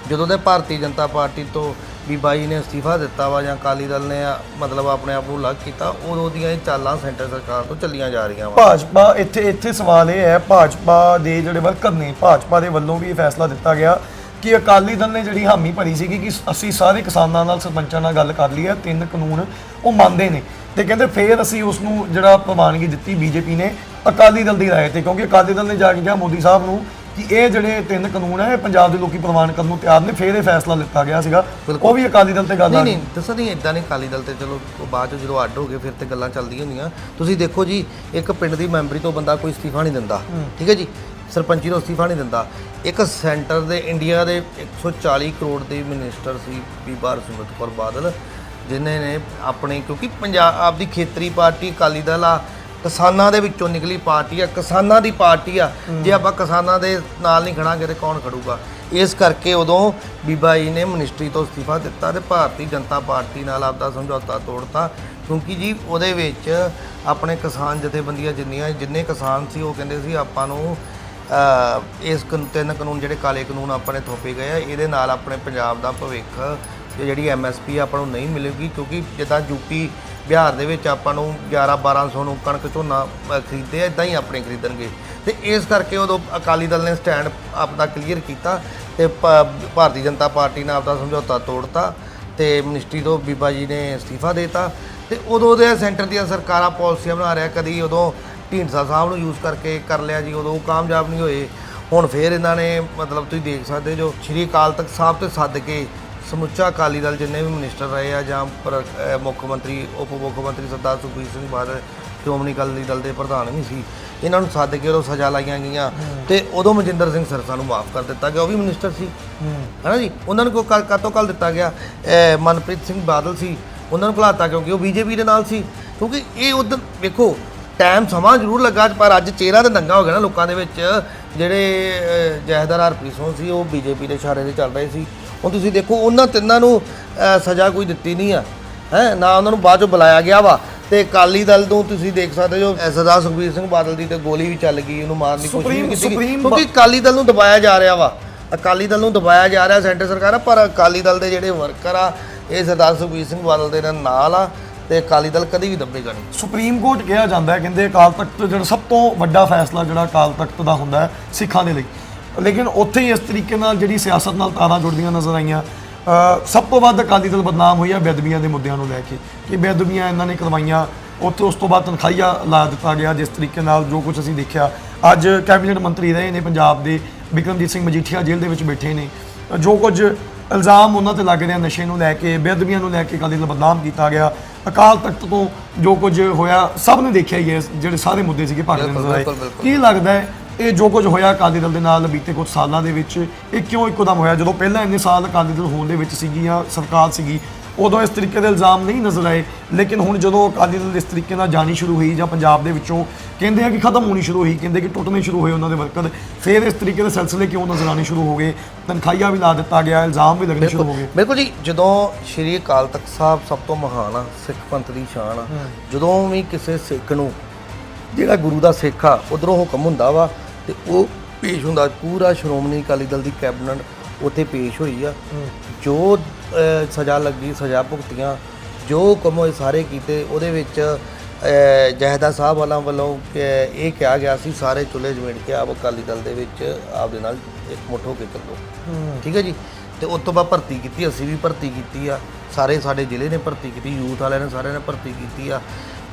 B: ਜਦੋਂ ਦੇ ਭਾਰਤੀ ਜਨਤਾ ਪਾਰਟੀ ਤੋਂ ਵੀ ਬਾਈ ਨੇ ਅਸਤੀਫਾ ਦਿੱਤਾ ਵਾ ਜਾਂ ਅਕਾਲੀ ਦਲ ਨੇ ਮਤਲਬ ਆਪਣੇ ਆਪ ਨੂੰ ਅਲੱਗ ਕੀਤਾ, ਉਦੋਂ ਦੀਆਂ ਇਹ ਚਾਲਾਂ ਸੈਂਟਰ ਸਰਕਾਰ ਤੋਂ ਚੱਲੀਆਂ ਜਾ ਰਹੀਆਂ ਵਾ।
A: ਭਾਜਪਾ, ਇੱਥੇ ਇੱਥੇ ਸਵਾਲ ਇਹ ਹੈ, ਭਾਜਪਾ ਦੇ ਜਿਹੜੇ ਵਰਕਰ ਨੇ, ਭਾਜਪਾ ਦੇ ਵੱਲੋਂ ਵੀ ਇਹ ਫੈਸਲਾ ਦਿੱਤਾ ਗਿਆ ਕਿ ਅਕਾਲੀ ਦਲ ਨੇ ਜਿਹੜੀ ਹਾਮੀ ਭਰੀ ਸੀਗੀ ਕਿ ਅਸੀਂ ਸਾਰੇ ਕਿਸਾਨਾਂ ਨਾਲ, ਸਰਪੰਚਾਂ ਨਾਲ ਗੱਲ ਕਰ ਲਈ ਹੈ, ਤਿੰਨ ਕਾਨੂੰਨ ਉਹ ਮੰਨਦੇ ਨੇ। ਤੇ ਕਹਿੰਦੇ ਫੇਰ ਅਸੀਂ ਉਸ ਨੂੰ ਜਿਹੜਾ ਪ੍ਰਵਾਨਗੀ ਦਿੱਤੀ ਬੀਜੇਪੀ ਨੇ ਅਕਾਲੀ ਦਲ ਦੀ ਰਾਏ ਤੇ, ਕਿਉਂਕਿ ਅਕਾਲੀ ਦਲ ਨੇ ਜਾ ਕੇ ਕਿਹਾ ਮੋਦੀ ਸਾਹਿਬ ਨੂੰ ਕਿ ਇਹ ਜਿਹੜੇ ਤਿੰਨ ਕਾਨੂੰਨ ਹੈ ਇਹ ਪੰਜਾਬ ਦੇ ਲੋਕੀ ਪ੍ਰਵਾਨ ਕਰਨ ਨੂੰ ਤਿਆਰ ਨੇ ਫੇਰ ਇਹ ਫੈਸਲਾ ਲਿੱਤਾ ਗਿਆ ਸੀਗਾ। ਉਹ ਵੀ ਅਕਾਲੀ ਦਲ ਤੇ ਗੱਲ
B: ਨਹੀਂ
A: ਆ
B: ਨਹੀਂ ਦੱਸਾਂ ਨਹੀਂ ਇਦਾਂ ਨਹੀਂ ਅਕਾਲੀ ਦਲ ਤੇ ਚਲੋ ਉਹ ਬਾਅਦ ਚ ਜਦੋਂ ਅੱਡ ਹੋ ਗਏ ਫਿਰ ਤੇ ਗੱਲਾਂ ਚੱਲਦੀਆਂ ਹੁੰਦੀਆਂ। ਤੁਸੀਂ ਦੇਖੋ ਜੀ ਇੱਕ ਪਿੰਡ ਦੀ ਮੈਂਬਰੀ ਤੋਂ ਬੰਦਾ ਕੋਈ ਅਸਤੀਫਾ ਨਹੀਂ ਦਿੰਦਾ ਠੀਕ ਹੈ ਜੀ? ਸਰਪੰਚੀ ਤੋਂ ਅਸਤੀਫਾ ਨਹੀਂ ਦਿੰਦਾ। ਇੱਕ ਸੈਂਟਰ ਦੇ ਇੰਡੀਆ ਦੇ 140 ਕਰੋੜ ਦੇ ਮਿਨਿਸਟਰ ਸੀ ਬੀਬਾ ਹਰਸਿਮਰਤ ਕੌਰ ਬਾਦਲ ਜਿਨ੍ਹਾਂ ਨੇ ਆਪਣੇ ਕਿਉਂਕਿ ਪੰਜਾਬ ਦੀ ਖੇਤਰੀ ਪਾਰਟੀ ਅਕਾਲੀ ਦਲ ਆ ਕਿਸਾਨਾਂ ਦੇ ਵਿੱਚੋਂ ਨਿਕਲੀ ਪਾਰਟੀ ਆ, ਕਿਸਾਨਾਂ ਦੀ ਪਾਰਟੀ ਆ। ਜੇ ਆਪਾਂ ਕਿਸਾਨਾਂ ਦੇ ਨਾਲ ਨਹੀਂ ਖੜਾਂਗੇ ਤੇ ਕੌਣ ਖੜੂਗਾ? ਇਸ ਕਰਕੇ ਉਦੋਂ ਬੀਬਾ ਜੀ ਨੇ ਮਿਨਿਸਟਰੀ ਤੋਂ ਅਸਤੀਫਾ ਦਿੱਤਾ ਤੇ ਭਾਰਤੀ ਜਨਤਾ ਪਾਰਟੀ ਨਾਲ ਆਪਦਾ ਸਮਝੌਤਾ ਤੋੜਤਾ। ਕਿਉਂਕਿ ਜੀ ਉਹਦੇ ਵਿੱਚ ਆਪਣੇ ਕਿਸਾਨ ਜਥੇਬੰਦੀਆਂ ਜਿੰਨੀਆਂ, ਜਿੰਨੇ ਕਿਸਾਨ ਸੀ, ਉਹ ਕਹਿੰਦੇ ਸੀ ਆਪਾਂ ਨੂੰ ਇਸ ਕਾਨੂੰਨ- ਤਿੰਨ ਕਾਨੂੰਨ ਜਿਹੜੇ ਕਾਲੇ ਕਾਨੂੰਨ ਆਪਣੇ ਥੋਪੇ ਗਏ ਆ, ਇਹਦੇ ਨਾਲ ਆਪਣੇ ਪੰਜਾਬ ਦਾ ਭਵਿੱਖ ਤੇ ਜਿਹੜੀ ਐਮਐਸਪੀ ਆਪਾਂ ਨੂੰ ਨਹੀਂ ਮਿਲੇਗੀ। ਕਿਉਂਕਿ ਜਿੱਦਾਂ ਯੂਪੀ ਬਿਹਾਰ ਦੇ ਵਿੱਚ ਆਪਾਂ ਨੂੰ 11 1200 ਨੂੰ ਕਣਕ ਝੋਨਾ ਅ, ਖਰੀਦਦੇ ਆ ਇਦਾਂ ਹੀ ਆਪਣੇ ਖਰੀਦਣਗੇ। ਤੇ ਇਸ ਕਰਕੇ ਉਦੋਂ ਅਕਾਲੀ ਦਲ ਨੇ ਸਟੈਂਡ ਆਪਦਾ ਕਲੀਅਰ ਕੀਤਾ ਤੇ ਭ- ਭਾਰਤੀ ਜਨਤਾ ਪਾਰਟੀ ਨੇ ਆਪਦਾ ਸਮਝੌਤਾ ਤੋੜਤਾ ਤੇ ਮਿਨਿਸਟਰੀ ਤੋਂ ਬੀਬਾ ਜੀ ਨੇ ਅਸਤੀਫਾ ਦੇਤਾ ਤੇ ਉਦੋਂ ਦੇ ਸੈਂਟਰ ਦੀਆਂ ਸਰਕਾਰਾਂ ਪਾਲਿਸੀਆਂ ਬਣਾ ਰਿਹਾ ਕਦੀ ਉਦੋਂ ਢੀਂਡਸਾ ਸਾਹਿਬ ਨੂੰ ਯੂਜ਼ ਕਰਕੇ ਕਰ ਲਿਆ ਜੀ ਉਦੋਂ ਉਹ ਕਾਮਯਾਬ ਨਹੀਂ ਹੋਏ। ਹੁਣ ਫੇਰ ਇਹਨਾਂ ਨੇ ਮਤਲਬ ਤੁਸੀਂ ਦੇਖ ਸਕਦੇ ਜੋ ਸ਼੍ਰੀ ਅਕਾਲ ਤਖਤ ਸਾਹਿਬ ਤੇ ਸੱਦ ਕੇ ਸਮੁੱਚਾ ਅਕਾਲੀ ਦਲ ਜਿੰਨੇ ਵੀ ਮਿਨਿਸਟਰ ਰਹੇ ਆ ਜਾਂ ਪਰ- ਅਹ ਮੁੱਖ ਮੰਤਰੀ ਉਪ ਮੁੱਖ ਮੰਤਰੀ ਸਰਦਾਰ ਸੁਖਬੀਰ ਸਿੰਘ ਬਾਦਲ ਸ਼੍ਰੋਮਣੀ ਅਕਾਲੀ ਦਲ ਦੇ ਪ੍ਰਧਾਨ ਵੀ ਸੀ ਇਹਨਾਂ ਨੂੰ ਸੱਦ ਕੇ ਉਦੋਂ ਸਜ਼ਾ ਲਾਈਆਂ ਗਈਆਂ ਤੇ ਉਦੋਂ ਮਨਜਿੰਦਰ ਸਿੰਘ ਸਰਸਾ ਨੂੰ ਮਾਫ ਕਰ ਦਿੱਤਾ ਗਿਆ ਉਹ ਵੀ ਮਿਨਿਸਟਰ ਸੀ। ਹੈਨਾ ਜੀ? ਉਹਨਾਂ ਨੂੰ ਕੋਈ ਕੱਲ ਕਾਤੋਂ ਕੱਲ ਦਿੱਤਾ ਗਿਆ? ਮਨਪ੍ਰੀਤ ਸਿੰਘ ਬਾਦਲ ਸੀ ਉਹਨਾਂ ਨੂੰ ਭੁਲਾਤਾ ਕਿਉਂਕਿ ਉਹ ਬੀਜੇਪੀ ਦੇ ਨਾਲ ਸੀ। ਕਿਉਂਕਿ ਇਹ ਉਦੋਂ ਵੇਖੋ ਟਾਈਮ ਸਮਾਂ ਜ਼ਰੂਰ ਲੱਗਾ ਪਰ ਅੱਜ ਚਿਹਰਾ ਤੇ ਨੰਗਾ ਹੋ ਗਿਆ ਨਾ ਲੋਕਾਂ ਦੇ ਵਿੱਚ ਜਿਹੜੇ ਅਹ, ਜਥੇਦਾਰ ਹਰਪ੍ਰੀਤ ਸਿੰਘ ਸੀ ਉਹ ਬੀਜੇਪੀ ਦੇ ਇਸ਼ਾਰੇ ਤੇ ਚੱਲ ਰਹੇ ਸੀ। ਹੁਣ ਤੁਸੀਂ ਦੇਖੋ ਉਹਨਾਂ ਤਿੰਨਾਂ ਨੂੰ ਸਜ਼ਾ ਕੋਈ ਦਿੱਤੀ ਨਹੀਂ ਆ। ਹੈ ਨਾ ਉਹਨਾਂ ਨੂੰ ਬਾਅਦ ਚੋਂ ਬੁਲਾਇਆ ਗਿਆ ਵਾ। ਤੇ ਅਕਾਲੀ ਦਲ ਨੂੰ ਤੁਸੀਂ ਦੇਖ ਸਕਦੇ ਹੋ ਸਰਦਾਰ ਸੁਖਬੀਰ ਸਿੰਘ ਬਾਦਲ ਦੀ ਤੇ ਗੋਲੀ ਵੀ ਚੱਲ ਗਈ ਉਹਨੂੰ ਮਾਰਨ ਦੀ ਕੋਸ਼ਿਸ਼ ਵੀ ਕੀਤੀ ਗਈ।
A: ਸੁਪਰੀਮ
B: ਕਿਉਂਕਿ ਅਕਾਲੀ ਦਲ ਨੂੰ ਦਬਾਇਆ ਜਾ ਰਿਹਾ ਵਾ। ਅਕਾਲੀ ਦਲ ਨੂੰ ਦਬਾਇਆ ਜਾ ਰਿਹਾ ਸੈਂਟਰ ਸਰਕਾਰ ਆ ਪਰ ਅਕਾਲੀ ਦਲ ਦੇ ਜਿਹੜੇ ਵਰਕਰ ਆ ਇਹ ਸਰਦਾਰ ਸੁਖਬੀਰ ਸਿੰਘ ਬਾਦਲ ਦੇ ਨਾਲ ਆ ਤੇ ਅਕਾਲੀ ਦਲ ਕਦੀ ਵੀ ਦੱਬੇਗਾ ਨਹੀਂ।
A: ਸੁਪਰੀਮ ਕੋਰਟ ਕਿਹਾ ਜਾਂਦਾ ਹੈ ਕਹਿੰਦੇ ਅਕਾਲ ਤਖਤ ਜਿਹੜਾ ਸਭ ਤੋਂ ਵੱਡਾ ਫੈਸਲਾ ਜਿਹੜਾ ਅਕਾਲ ਤਖਤ ਦਾ ਹੁੰਦਾ ਹੈ ਸਿੱਖਾਂ ਦੇ ਲਈ। ਲੇਕਿਨ ਉੱਥੇ ਹੀ ਇਸ ਤਰੀਕੇ ਨਾਲ ਜਿਹੜੀ ਸਿਆਸਤ ਨਾਲ ਤਾਰਾਂ ਜੁੜਦੀਆਂ ਨਜ਼ਰ ਆਈਆਂ। ਸਭ ਤੋਂ ਵੱਧ ਅਕਾਲੀ ਦਲ ਬਦਨਾਮ ਹੋਈ ਹੈ ਬੇਅਦਬੀਆਂ ਦੇ ਮੁੱਦਿਆਂ ਨੂੰ ਲੈ ਕੇ ਕਿ ਬੇਅਦਬੀਆਂ ਇਹਨਾਂ ਨੇ ਕਰਵਾਈਆਂ। ਉੱਥੇ ਉਸ ਤੋਂ ਬਾਅਦ ਤਨਖਾਹੀਆ ਲਾ ਦਿੱਤਾ ਗਿਆ ਜਿਸ ਤਰੀਕੇ ਨਾਲ ਜੋ ਕੁਝ ਅਸੀਂ ਦੇਖਿਆ। ਅੱਜ ਕੈਬਨਿਟ ਮੰਤਰੀ ਰਹੇ ਨੇ ਪੰਜਾਬ ਦੇ ਬਿਕਰਮਜੀਤ ਸਿੰਘ ਮਜੀਠੀਆ ਜੇਲ੍ਹ ਦੇ ਵਿੱਚ ਬੈਠੇ ਨੇ। ਜੋ ਕੁਝ ਇਲਜ਼ਾਮ ਉਹਨਾਂ ਤੇ ਲੱਗ ਰਿਹਾ ਨਸ਼ੇ ਨੂੰ ਲੈ ਕੇ ਬੇਅਦਬੀਆਂ ਨੂੰ ਲੈ ਕੇ ਅਕਾਲੀ ਦਲ ਬਦਨਾਮ ਕੀਤਾ ਗਿਆ। ਅਕਾਲ ਤਖਤ ਤੋਂ ਜੋ ਕੁਝ ਹੋਇਆ ਸਭ ਨੇ ਦੇਖਿਆ ਹੀ ਹੈ ਜਿਹੜੇ ਸਾਰੇ ਮੁੱਦੇ ਸੀਗੇ ਭਾਰਤ ਦੇ ਨਜ਼ਰ ਆਏ। ਕੀ ਲੱਗਦਾ ਹੈ ਇਹ ਜੋ ਕੁਝ ਹੋਇਆ ਅਕਾਲੀ ਦਲ ਦੇ ਨਾਲ ਬੀਤੇ ਕੁਝ ਸਾਲਾਂ ਦੇ ਵਿੱਚ ਇਹ ਕਿਉਂ ਇੱਕੋਦਮ ਹੋਇਆ? ਜਦੋਂ ਪਹਿਲਾਂ ਇੰਨੇ ਸਾਲ ਅਕਾਲੀ ਦਲ ਹੋਣ ਦੇ ਵਿੱਚ ਸੀਗੀ ਜਾਂ ਸਰਕਾਰ ਸੀਗੀ ਉਦੋਂ ਇਸ ਤਰੀਕੇ ਦੇ ਇਲਜ਼ਾਮ ਨਹੀਂ ਨਜ਼ਰ ਆਏ। ਲੇਕਿਨ ਹੁਣ ਜਦੋਂ ਅਕਾਲੀ ਦਲ ਇਸ ਤਰੀਕੇ ਨਾਲ ਜਾਣੀ ਸ਼ੁਰੂ ਹੋਈ ਜਾਂ ਪੰਜਾਬ ਦੇ ਵਿੱਚੋਂ ਕਹਿੰਦੇ ਆ ਕਿ ਖਤਮ ਹੋਣੀ ਸ਼ੁਰੂ ਹੋਈ ਕਹਿੰਦੇ ਕਿ ਟੁੱਟਣੇ ਸ਼ੁਰੂ ਹੋਏ ਉਹਨਾਂ ਦੇ ਵਰਕਰ ਫਿਰ ਇਸ ਤਰੀਕੇ ਦੇ ਸਿਲਸਿਲੇ ਕਿਉਂ ਨਜ਼ਰ ਆਣੇ ਸ਼ੁਰੂ ਹੋ ਗਏ? ਤਨਖਾਹੀਆ ਵੀ ਲਾ ਦਿੱਤਾ ਗਿਆ ਇਲਜ਼ਾਮ ਵੀ ਲੱਗਣੇ ਸ਼ੁਰੂ ਹੋ ਗਏ।
B: ਬਿਲਕੁਲ ਜੀ ਜਦੋਂ ਸ਼੍ਰੀ ਅਕਾਲ ਤਖਤ ਸਾਹਿਬ ਸਭ ਤੋਂ ਮਹਾਨ ਆ ਸਿੱਖ ਪੰਥ ਦੀ ਸ਼ਾਨ ਆ ਜਦੋਂ ਵੀ ਕਿਸੇ ਸਿੱਖ ਨੂੰ ਜਿਹੜਾ ਗੁਰੂ ਦਾ ਸਿੱਖ ਆ ਉਧਰੋਂ ਹੁਕਮ ਹੁੰਦਾ ਵਾ ਤੇ ਉਹ ਪੇਸ਼ ਹੁੰਦਾ ਪੂਰਾ ਸ਼੍ਰੋਮਣੀ ਅਕਾਲੀ ਦਲ ਦੀ ਕੈਬਨਿਟ ਉੱਥੇ ਪੇਸ਼ ਹੋਈ ਆ। ਜੋ ਅਹ, ਸਜ਼ਾ ਲੱਗੀ ਸਜ਼ਾ ਭੁਗਤੀਆਂ ਜੋ ਹੁਕਮ ਹੋਏ ਸਾਰੇ ਕੀਤੇ ਉਹਦੇ ਵਿੱਚ ਅਹ, ਜਹਦਾ ਸਾਹਿਬ ਵਾਲਾਂ ਵੱਲੋਂ ਕਿ ਇਹ ਕਿਹਾ ਗਿਆ ਸੀ ਸਾਰੇ ਚੁੱਲ੍ਹੇ ਜਮੇੜ ਕੇ ਆਪ ਅਕਾਲੀ ਦਲ ਦੇ ਵਿੱਚ ਆਪਦੇ ਨਾਲ ਇੱਕ ਮੁੱਠ ਹੋ ਕੇ ਚੱਲੋ। ਠੀਕ ਹੈ ਜੀ? ਤੇ ਉਸ ਤੋਂ ਬਾਅਦ ਭਰਤੀ ਕੀਤੀ ਅਸੀਂ ਵੀ ਭਰਤੀ ਕੀਤੀ ਆ। ਸਾਰੇ ਸਾਡੇ ਜ਼ਿਲ੍ਹੇ ਨੇ ਭਰਤੀ ਕੀਤੀ ਯੂਥ ਵਾਲਿਆਂ ਨੇ ਸਾਰਿਆਂ ਨੇ ਭਰਤੀ ਕੀਤੀ ਆ।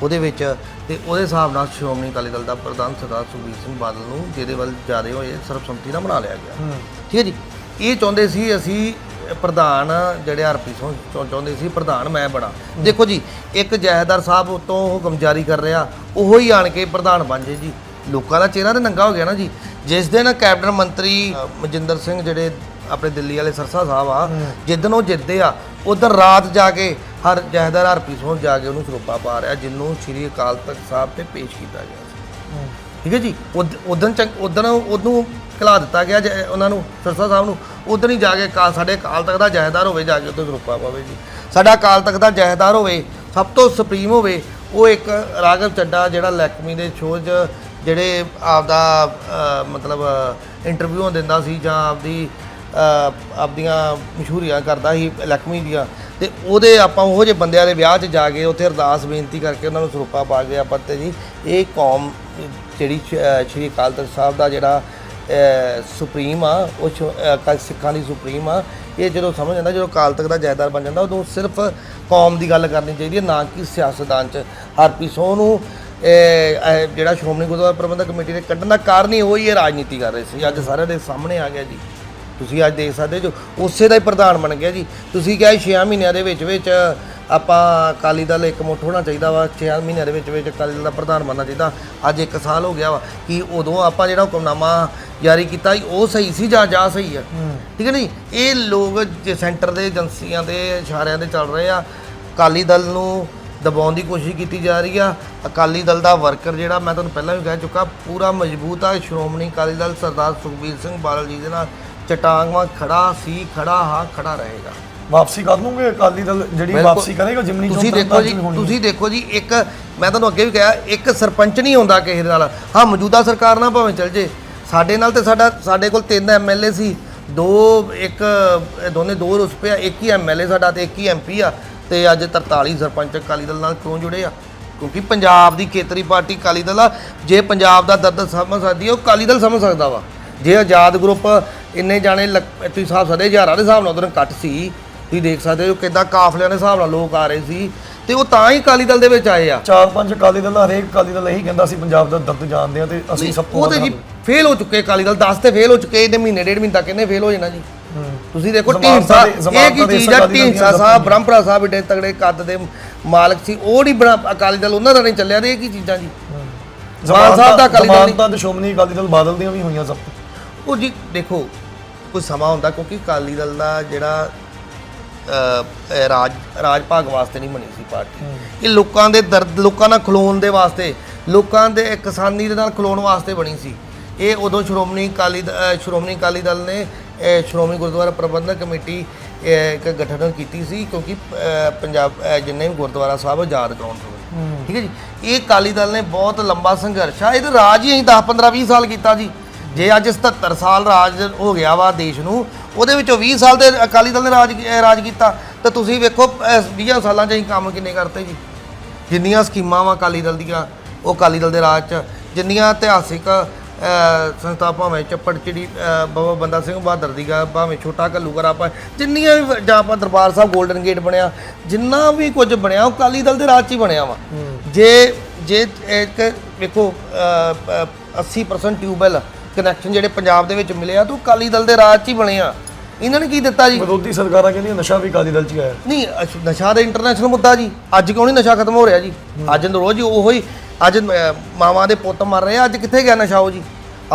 B: ਉਹਦੇ ਵਿੱਚ ਤੇ ਉਹਦੇ ਹਿਸਾਬ ਨਾਲ ਸ਼੍ਰੋਮਣੀ ਅਕਾਲੀ ਦਲ ਦਾ ਪ੍ਰਧਾਨ ਸਰਦਾਰ ਸੁਖਬੀਰ ਸਿੰਘ ਬਾਦਲ ਨੂੰ ਜਿਹਦੇ ਵੱਲ ਜ਼ਿਆਦਾ ਹੋਏ ਸਰਬਸੰਮਤੀ ਨਾਲ ਬਣਾ ਲਿਆ ਗਿਆ। ਠੀਕ ਹੈ ਜੀ? ਇਹ ਚਾਹੁੰਦੇ ਸੀ ਅਸੀਂ ਪ੍ਰਧਾਨ ਜਿਹੜੇ ਸਿੰਘ ਚਾ- ਚਾਹੁੰਦੇ ਸੀ ਪ੍ਰਧਾਨ ਮੈਂ ਬਣਾ। ਦੇਖੋ ਜੀ ਇੱਕ ਜਹੇਦਾਰ ਸਾਹਿਬ ਉਤੋਂ ਹੁਕਮ ਜਾਰੀ ਕਰ ਰਿਹਾ ਉਹੋ ਹੀ ਆਣ ਕੇ ਪ੍ਰਧਾਨ ਬਣ ਜੇ ਜੀ। ਲੋਕਾਂ ਦਾ ਚਿਹਰਾ ਤੇ ਨੰਗਾ ਹੋ ਗਿਆ ਨਾ ਜੀ। ਜਿਸ ਦਿਨ ਕੈਬਨਿਟ ਮੰਤਰੀ ਅ, ਮਨਜਿੰਦਰ ਸਿੰਘ ਜਿਹੜੇ ਆਪਣੇ ਦਿੱਲੀ ਵਾਲੇ ਸਰਸਾ ਸਾਹਿਬ ਆ ਜਿੱਦਣ ਉਹ ਜਿੱਤਦੇ ਆ ਉਧਰ ਰਾਤ ਜਾ ਕੇ ਹਰ ਜਹਦਰ ਹਰਪੀ ਸੋਹ ਜਾ ਕੇ ਉਹਨੂੰ ਸਰੋਪਾ ਪਾ ਰਿਹਾ ਜਿਹਨੂੰ ਸ੍ਰੀ ਅਕਾਲ ਤਖਤ ਸਾਹਿਬ ਤੇ ਪੇਸ਼ ਕੀਤਾ ਗਿਆ ਸੀ। ਠੀਕ ਹੈ ਜੀ? ਉਦੋਂ ਉਦੋਂ ਉਹਨੂੰ ਖਿਲਾ ਦਿੱਤਾ ਗਿਆ ਜੈ- ਉਹਨਾਂ ਨੂੰ ਸਰਸਾ ਸਾਹਿਬ ਨੂੰ ਉਦੋਂ ਹੀ ਜਾ ਕੇ ਕਾ ਸਾਡੇ ਅਕਾਲ ਤਖਤ ਦਾ ਜਹੇਦਾਰ ਹੋਵੇ ਜਾ ਕੇ ਉੱਥੇ ਸਰੋਪਾ ਪਾਵੇ ਜੀ। ਸਾਡਾ ਅਕਾਲ ਤਖਤ ਦਾ ਜਹੇਦਾਰ ਹੋਵੇ ਸਭ ਤੋਂ ਸੁਪਰੀਮ ਹੋਵੇ ਉਹ ਇੱਕ ਰਾਘਵ ਚੱਡਾ ਜਿਹੜਾ ਲੈਕਮੀ ਦੇ ਸ਼ੋਅ 'ਚ ਜਿਹੜੇ ਆਪਦਾ ਮਤਲਬ ਇੰਟਰਵਿਊ ਦਿੰਦਾ ਸੀ ਜਾਂ ਆਪਦੀ ਆਪਦੀਆਂ ਮਸ਼ਹੂਰੀਆਂ ਕਰਦਾ ਸੀ ਲੈਕਮੀ ਦੀਆਂ ਤੇ ਉਹਦੇ ਆਪਾਂ ਉਹੋ ਜਿਹੇ ਬੰਦਿਆਂ ਦੇ ਵਿਆਹ 'ਚ ਜਾ ਕੇ ਉੱਥੇ ਅਰਦਾਸ ਬੇਨਤੀ ਕਰਕੇ ਉਹਨਾਂ ਨੂੰ ਸਰੂਪਾ ਪਾ ਕੇ ਆਪਾਂ ਤੇ ਜੀ ਇਹ ਕੌਮ ਜਿਹੜੀ ਸ਼- ਸ਼੍ਰੀ ਅਕਾਲ ਤਖਤ ਸਾਹਿਬ ਦਾ ਜਿਹੜਾ ਸੁਪਰੀਮ ਆ, ਉਹ ਸਿੱਖਾਂ ਦੀ ਸੁਪਰੀਮ ਆ, ਇਹ ਜਦੋਂ ਸਮਝ ਜਾਂਦਾ, ਜਦੋਂ ਅਕਾਲ ਤਖਤ ਦਾ ਜਾਇਦਾਰ ਬਣ ਜਾਂਦਾ, ਉਦੋਂ ਸਿਰਫ ਕੌਮ ਦੀ ਗੱਲ ਕਰਨੀ ਚਾਹੀਦੀ ਹੈ, ਨਾ ਕਿ ਸਿਆਸਤਦਾਨ 'ਚ। ਹਰਪੀ ਸੋਹ ਨੂੰ ਜਿਹੜਾ ਸ਼੍ਰੋਮਣੀ ਗੁਰਦੁਆਰਾ ਪ੍ਰਬੰਧਕ ਕਮੇਟੀ ਨੇ ਕੱਢਣ ਦਾ ਕਾਰਨ ਹੀ ਉਹ ਹੀ ਇਹ ਰਾਜਨੀਤੀ ਕਰ ਰਹੇ ਸੀ। ਅੱਜ ਸਾਰਿਆਂ ਦੇ ਸਾਹਮਣੇ ਆ ਗਿਆ ਜੀ। ਤੁਸੀਂ ਅੱਜ ਦੇਖ ਸਕਦੇ ਜੋ ਉਸੇ ਦਾ ਹੀ ਪ੍ਰਧਾਨ ਬਣ ਗਿਆ ਜੀ। ਤੁਸੀਂ ਕਿਹਾ 6 ਮਹੀਨਿਆਂ ਦੇ ਵਿੱਚ ਵਿੱਚ ਆਪਾਂ ਅਕਾਲੀ ਦਲ ਇੱਕ ਮੁੱਠ ਹੋਣਾ ਚਾਹੀਦਾ ਵਾ 6 ਮਹੀਨਿਆਂ ਦੇ ਵਿੱਚ ਵਿੱਚ ਅਕਾਲੀ ਦਲ ਦਾ ਪ੍ਰਧਾਨ ਬਣਨਾ ਚਾਹੀਦਾ। ਅੱਜ 1 ਸਾਲ ਹੋ ਗਿਆ ਵਾ ਕਿ ਉਦੋਂ ਆਪਾਂ ਜਿਹੜਾ ਹੁਕਮਨਾਮਾ ਜਾਰੀ ਕੀਤਾ ਸੀ ਉਹ ਸਹੀ ਸੀ ਜਾਂ ਜਾਂ ਸਹੀ ਆ। ਠੀਕ ਹੈ ਨਹੀਂ ਇਹ ਲੋਕ ਜੇ ਸੈਂਟਰ ਦੇ ਏਜੰਸੀਆਂ ਦੇ ਇਸ਼ਾਰਿਆਂ ਤੇ ਚੱਲ ਰਹੇ ਆ ਅਕਾਲੀ ਦਲ ਨੂੰ ਦਬਾਉਣ ਦੀ ਕੋਸ਼ਿਸ਼ ਕੀਤੀ ਜਾ ਰਹੀ ਆ। ਅਕਾਲੀ ਦਲ ਦਾ ਵਰਕਰ ਜਿਹੜਾ ਮੈਂ ਤੁਹਾਨੂੰ ਪਹਿਲਾਂ ਵੀ ਕਹਿ ਚੁੱਕਾ ਪੂਰਾ ਮਜ਼ਬੂਤ ਆ ਸ਼੍ਰੋਮਣੀ ਅਕਾਲੀ ਦਲ ਸਰਦਾਰ ਸੁਖਬੀਰ ਸਿੰਘ ਬਾਦਲ ਜੀ ਦੇ ਨਾਲ। ਚਟਾਂਗਵਾ ਖੜਾ ਸੀ ਖੜਾ ਹਾਂ ਖੜਾ ਰਹੇਗਾ।
A: ਵਾਪਸੀ ਕਰ ਲੂਗੇ? ਅਕਾਲੀ ਦਲ ਜਿਹੜੀ
B: ਬਿਲਕੁਲ।
A: ਵਾਪਸੀ ਕਰੇਗਾ ਜਿਮਨੀ ਚੋਣ
B: ਤੁਸੀਂ ਦੇਖੋ ਜੀ
A: ਵੀ।
B: ਤੁਸੀਂ ਦੇਖੋ ਜੀ ਇੱਕ ਮੈਂ ਤੁਹਾਨੂੰ ਅੱਗੇ ਵੀ ਕਿਹਾ ਇੱਕ ਸਰਪੰਚ ਨਹੀਂ ਹੁੰਦਾ ਕਿਸੇ ਨਾਲ। ਹਾਂ ਮੌਜੂਦਾ ਸਰਕਾਰ ਨਾਲ ਭਾਵੇਂ ਚੱਲ ਜੇ। ਸਾਡੇ ਨਾਲ ਤੇ ਸਾਡਾ ਸਾਡੇ ਕੋਲ ਤਿੰਨ ਐਮਐਲਏ ਸੀ ਦੋ ਇੱਕ ਇਹ ਦੋਨੇ ਦੋ ਰੁਸਪੇ ਆ ਇੱਕ ਹੀ ਐਮਐਲਏ ਸਾਡਾ ਤੇ ਇੱਕ ਹੀ ਐਮਪੀ ਆ। ਤੇ ਅੱਜ 43 ਸਰਪੰਚ ਅਕਾਲੀ ਦਲ ਨਾਲ ਕਿਉਂ ਜੁੜੇ ਆ? ਕਿਉਂਕਿ ਪੰਜਾਬ ਦੀ ਖੇਤਰੀ ਪਾਰਟੀ ਅਕਾਲੀ ਦਲ ਆ। ਜੇ ਪੰਜਾਬ ਦਾ ਦਰਦ ਸਮਝ ਸਕਦੀ ਹੈ ਉਹ ਅਕਾਲੀ ਦਲ ਸਮਝ ਸਕਦਾ ਵਾ। ਜੇ ਆਜ਼ਾਦ ਗਰੁੱਪ ਇੰਨੇ ਜਾਣੇ ਲੱਖ- ਤੁਸੀਂ ਹਿਸਾਬ ਸਕਦੇ ਹਜ਼ਾਰਾਂ ਦੇ ਹਿਸਾਬ ਨਾਲ ਉਧਰ ਕੱਟ ਸੀ। ਤੁਸੀਂ ਦੇਖ ਸਕਦੇ ਹੋ ਕਿੱਦਾਂ ਕਾਫਲਿਆਂ ਦੇ ਹਿਸਾਬ ਨਾਲ ਲੋਕ ਆ ਰਹੇ ਸੀ। ਤੇ ਉਹ ਤਾਂ ਹੀ ਅਕਾਲੀ ਦਲ ਦੇ ਵਿੱਚ ਆਏ ਆ।
A: ਚਾਰ ਪੰਜ ਅਕਾਲੀ ਦਲ ਦਾ ਹਰੇਕ ਅਕਾਲੀ ਦਲ ਇਹੀ ਕਹਿੰਦਾ ਸੀ ਪੰਜਾਬ ਦਾ ਦਰਦ ਜਾਣਦੇ ਆ ਤੇ ਅਸੀਂ ਸਭ ਤੋਂ
B: ਉਹ ਤੇ ਜੀ ਫੇਲ ਹੋ ਚੁੱਕੇ ਅਕਾਲੀ ਦਲ 10 ਤੇ ਫੇਲ ਹੋ ਚੁੱਕੇ ਇਹਨੇ ਮਹੀਨੇ ਡੇਢ ਮਹੀਨੇ ਤੱਕ ਇਹਨੇ ਫੇਲ ਹੋ ਜਾਣਾ ਜੀ। ਤੁਸੀਂ ਦੇਖੋ
A: ਜ਼ਮਾਨਤਾਂ
B: ਢੀਂਸਾ
A: ਦੇ-
B: ਇਹ
A: ਜ਼ਮਾਨਤਾਂ
B: ਕੀ
A: ਦੇ
B: ਚੀਜ਼ ਆ
A: ਦੀਆਂ
B: ਢੀਂਸਾ ਸਾਹਿਬ ਬ੍ਰਹਮਪੁਰਾ ਸਾਹਿਬ ਏਡੇ ਤਗੜੇ ਕੱਦ ਦੇ ਮਾਲਕ ਸੀ ਉਹ ਨਹੀਂ ਬਣਾ ਅਕਾਲੀ ਦਲ ਉਹਨਾਂ ਦਾ ਨਹੀਂ ਚੱਲਿਆ ਤੇ ਇਹ ਕੀ ਚੀਜ਼ਾਂ ਜੀ? ਜ਼ਮਾਨ ਸਾਹਿਬ ਦਾ ਅਕਾਲੀ ਦਲ ਨਹੀਂ
A: ਜ਼ਮਾਨਤਾਂ ਤੇ ਸ਼੍ਰੋਮਣੀ ਅਕਾਲੀ ਦਲ ਬਾਦਲ ਦੀਆਂ ਵੀ ਹੋਈਆਂ ਸਭ ਤੋਂ।
B: ਉਹ ਜੀ ਦੇਖੋ ਕੋਈ ਸਮਾਂ ਹੁੰਦਾ ਕਿਉਂਕਿ ਅਕਾਲੀ ਦਲ ਦਾ ਜਿਹੜਾ ਅਹ, ਰਾਜ ਰਾਜ ਭਾਗ ਵਾਸਤੇ ਨਹੀਂ ਬਣੀ ਸੀ ਪਾਰਟੀ। ਇਹ ਲੋਕਾਂ ਦੇ ਦਰਦ ਲੋਕਾਂ ਨਾਲ ਖਲੋਣ ਦੇ ਵਾਸਤੇ ਲੋਕਾਂ ਦੇ ਕਿਸਾਨੀ ਦੇ ਨਾਲ ਖਲੋਣ ਵਾਸਤੇ ਬਣੀ ਸੀ। ਇਹ ਉਦੋਂ ਸ਼੍ਰੋਮਣੀ ਅਕਾਲੀ ਦ- ਅਹ, ਸ਼੍ਰੋਮਣੀ ਅਕਾਲੀ ਦਲ ਨੇ ਇਹ ਸ਼੍ਰੋਮਣੀ ਗੁਰਦੁਆਰਾ ਪ੍ਰਬੰਧਕ ਕਮੇਟੀ ਇੱਕ ਗਠਨ ਕੀਤੀ ਸੀ ਕਿਉਂਕਿ ਅਹ, ਪੰਜਾਬ ਅਹ, ਜਿੰਨੇ ਵੀ ਗੁਰਦੁਆਰਾ ਸਾਹਿਬ ਆਜ਼ਾਦ ਕਰਾਉਣ ਸੀ ਠੀਕ ਹੈ ਜੀ? ਇਹ ਅਕਾਲੀ ਦਲ ਨੇ ਬਹੁਤ ਲੰਬਾ ਸੰਘਰਸ਼ ਆ ਇਹਦੇ ਰਾਜ ਹੀ ਅਸੀਂ 10 15 20 ਸਾਲ ਕੀਤਾ ਜੀ। ਜੇ ਅੱਜ 77 ਸਾਲ ਰਾਜ ਹੋ ਗਿਆ ਵਾ ਦੇਸ਼ ਨੂੰ ਉਹਦੇ ਵਿੱਚੋਂ 20 ਸਾਲ ਦੇ ਅਕਾਲੀ ਦਲ ਨੇ ਰਾਜ ਰਾਜ ਕੀਤਾ ਤਾਂ ਤੁਸੀਂ ਵੇਖੋ ਇਸ 20 ਸਾਲਾਂ 'ਚ ਅਸੀਂ ਕੰਮ ਕਿੰਨੇ ਕਰਤੇ ਜੀ? ਜਿੰਨੀਆਂ ਸਕੀਮਾਂ ਵਾ ਅਕਾਲੀ ਦਲ ਦੀਆਂ ਉਹ ਅਕਾਲੀ ਦਲ ਦੇ ਰਾਜ 'ਚ ਜਿੰਨੀਆਂ ਇਤਿਹਾਸਿਕ ਸੰਸਥਾ ਭਾਵੇਂ ਚੱਪੜਚਿੜੀ ਅਹ, ਬਾਬਾ ਬੰਦਾ ਸਿੰਘ ਬਹਾਦਰ ਦੀ ਗਾ ਭਾਵੇਂ ਛੋਟਾ ਘੱਲੂਘਰਾ ਆਪਾਂ ਜਿੰਨੀਆਂ ਵੀ ਜਾਂ ਆਪਾਂ ਦਰਬਾਰ ਸਾਹਿਬ 골ਡਨ ਗੇਟ ਬਣਿਆ ਜਿੰਨਾ ਵੀ ਕੁਝ ਬਣਿਆ ਉਹ ਅਕਾਲੀ ਦਲ ਦੇ ਰਾਜ 'ਚ ਹੀ ਬਣਿਆ ਵਾ। ਜੇ ਜੇ ਇੱਕ ਵੇਖੋ ਅਹ, ਅਹ, 80% ਟਿਊਬਵੈਲ ਕਨੈਕਸ਼ਨ ਜਿਹੜੇ ਪੰਜਾਬ ਦੇ ਵਿੱਚ ਮਿਲੇ ਆ ਤਾਂ ਅਕਾਲੀ ਦਲ ਦੇ ਰਾਜ 'ਚ ਹੀ ਬਣੇ ਆ। ਇਹਨਾਂ ਨੇ ਕੀ ਦਿੱਤਾ ਜੀ?
A: ਵਿਰੋਧੀ ਸਰਕਾਰਾਂ ਕਹਿੰਦੀਆਂ ਨਸ਼ਾ ਵੀ ਅਕਾਲੀ ਦਲ ਚ ਹੀ ਆਇਆ।
B: ਨਹੀਂ ਅਸ਼- ਨਸ਼ਾ ਦਾ ਇੰਟਰਨੈਸ਼ਨਲ ਮੁੱਦਾ ਜੀ। ਅੱਜ ਕਿਉਂ ਨਹੀਂ ਨਸ਼ਾ ਖਤਮ ਹੋ ਰਿਹਾ ਜੀ? ਅੱਜ ਰੋਜ਼ ਹੀ ਉਹੋ ਹੀ ਅੱਜ ਅਹ, ਮਾਵਾਂ ਦੇ ਪੁੱਤ ਮਰ ਰਹੇ ਆ ਅੱਜ ਕਿੱਥੇ ਗਿਆ ਨਸ਼ਾ ਉਹ ਜੀ?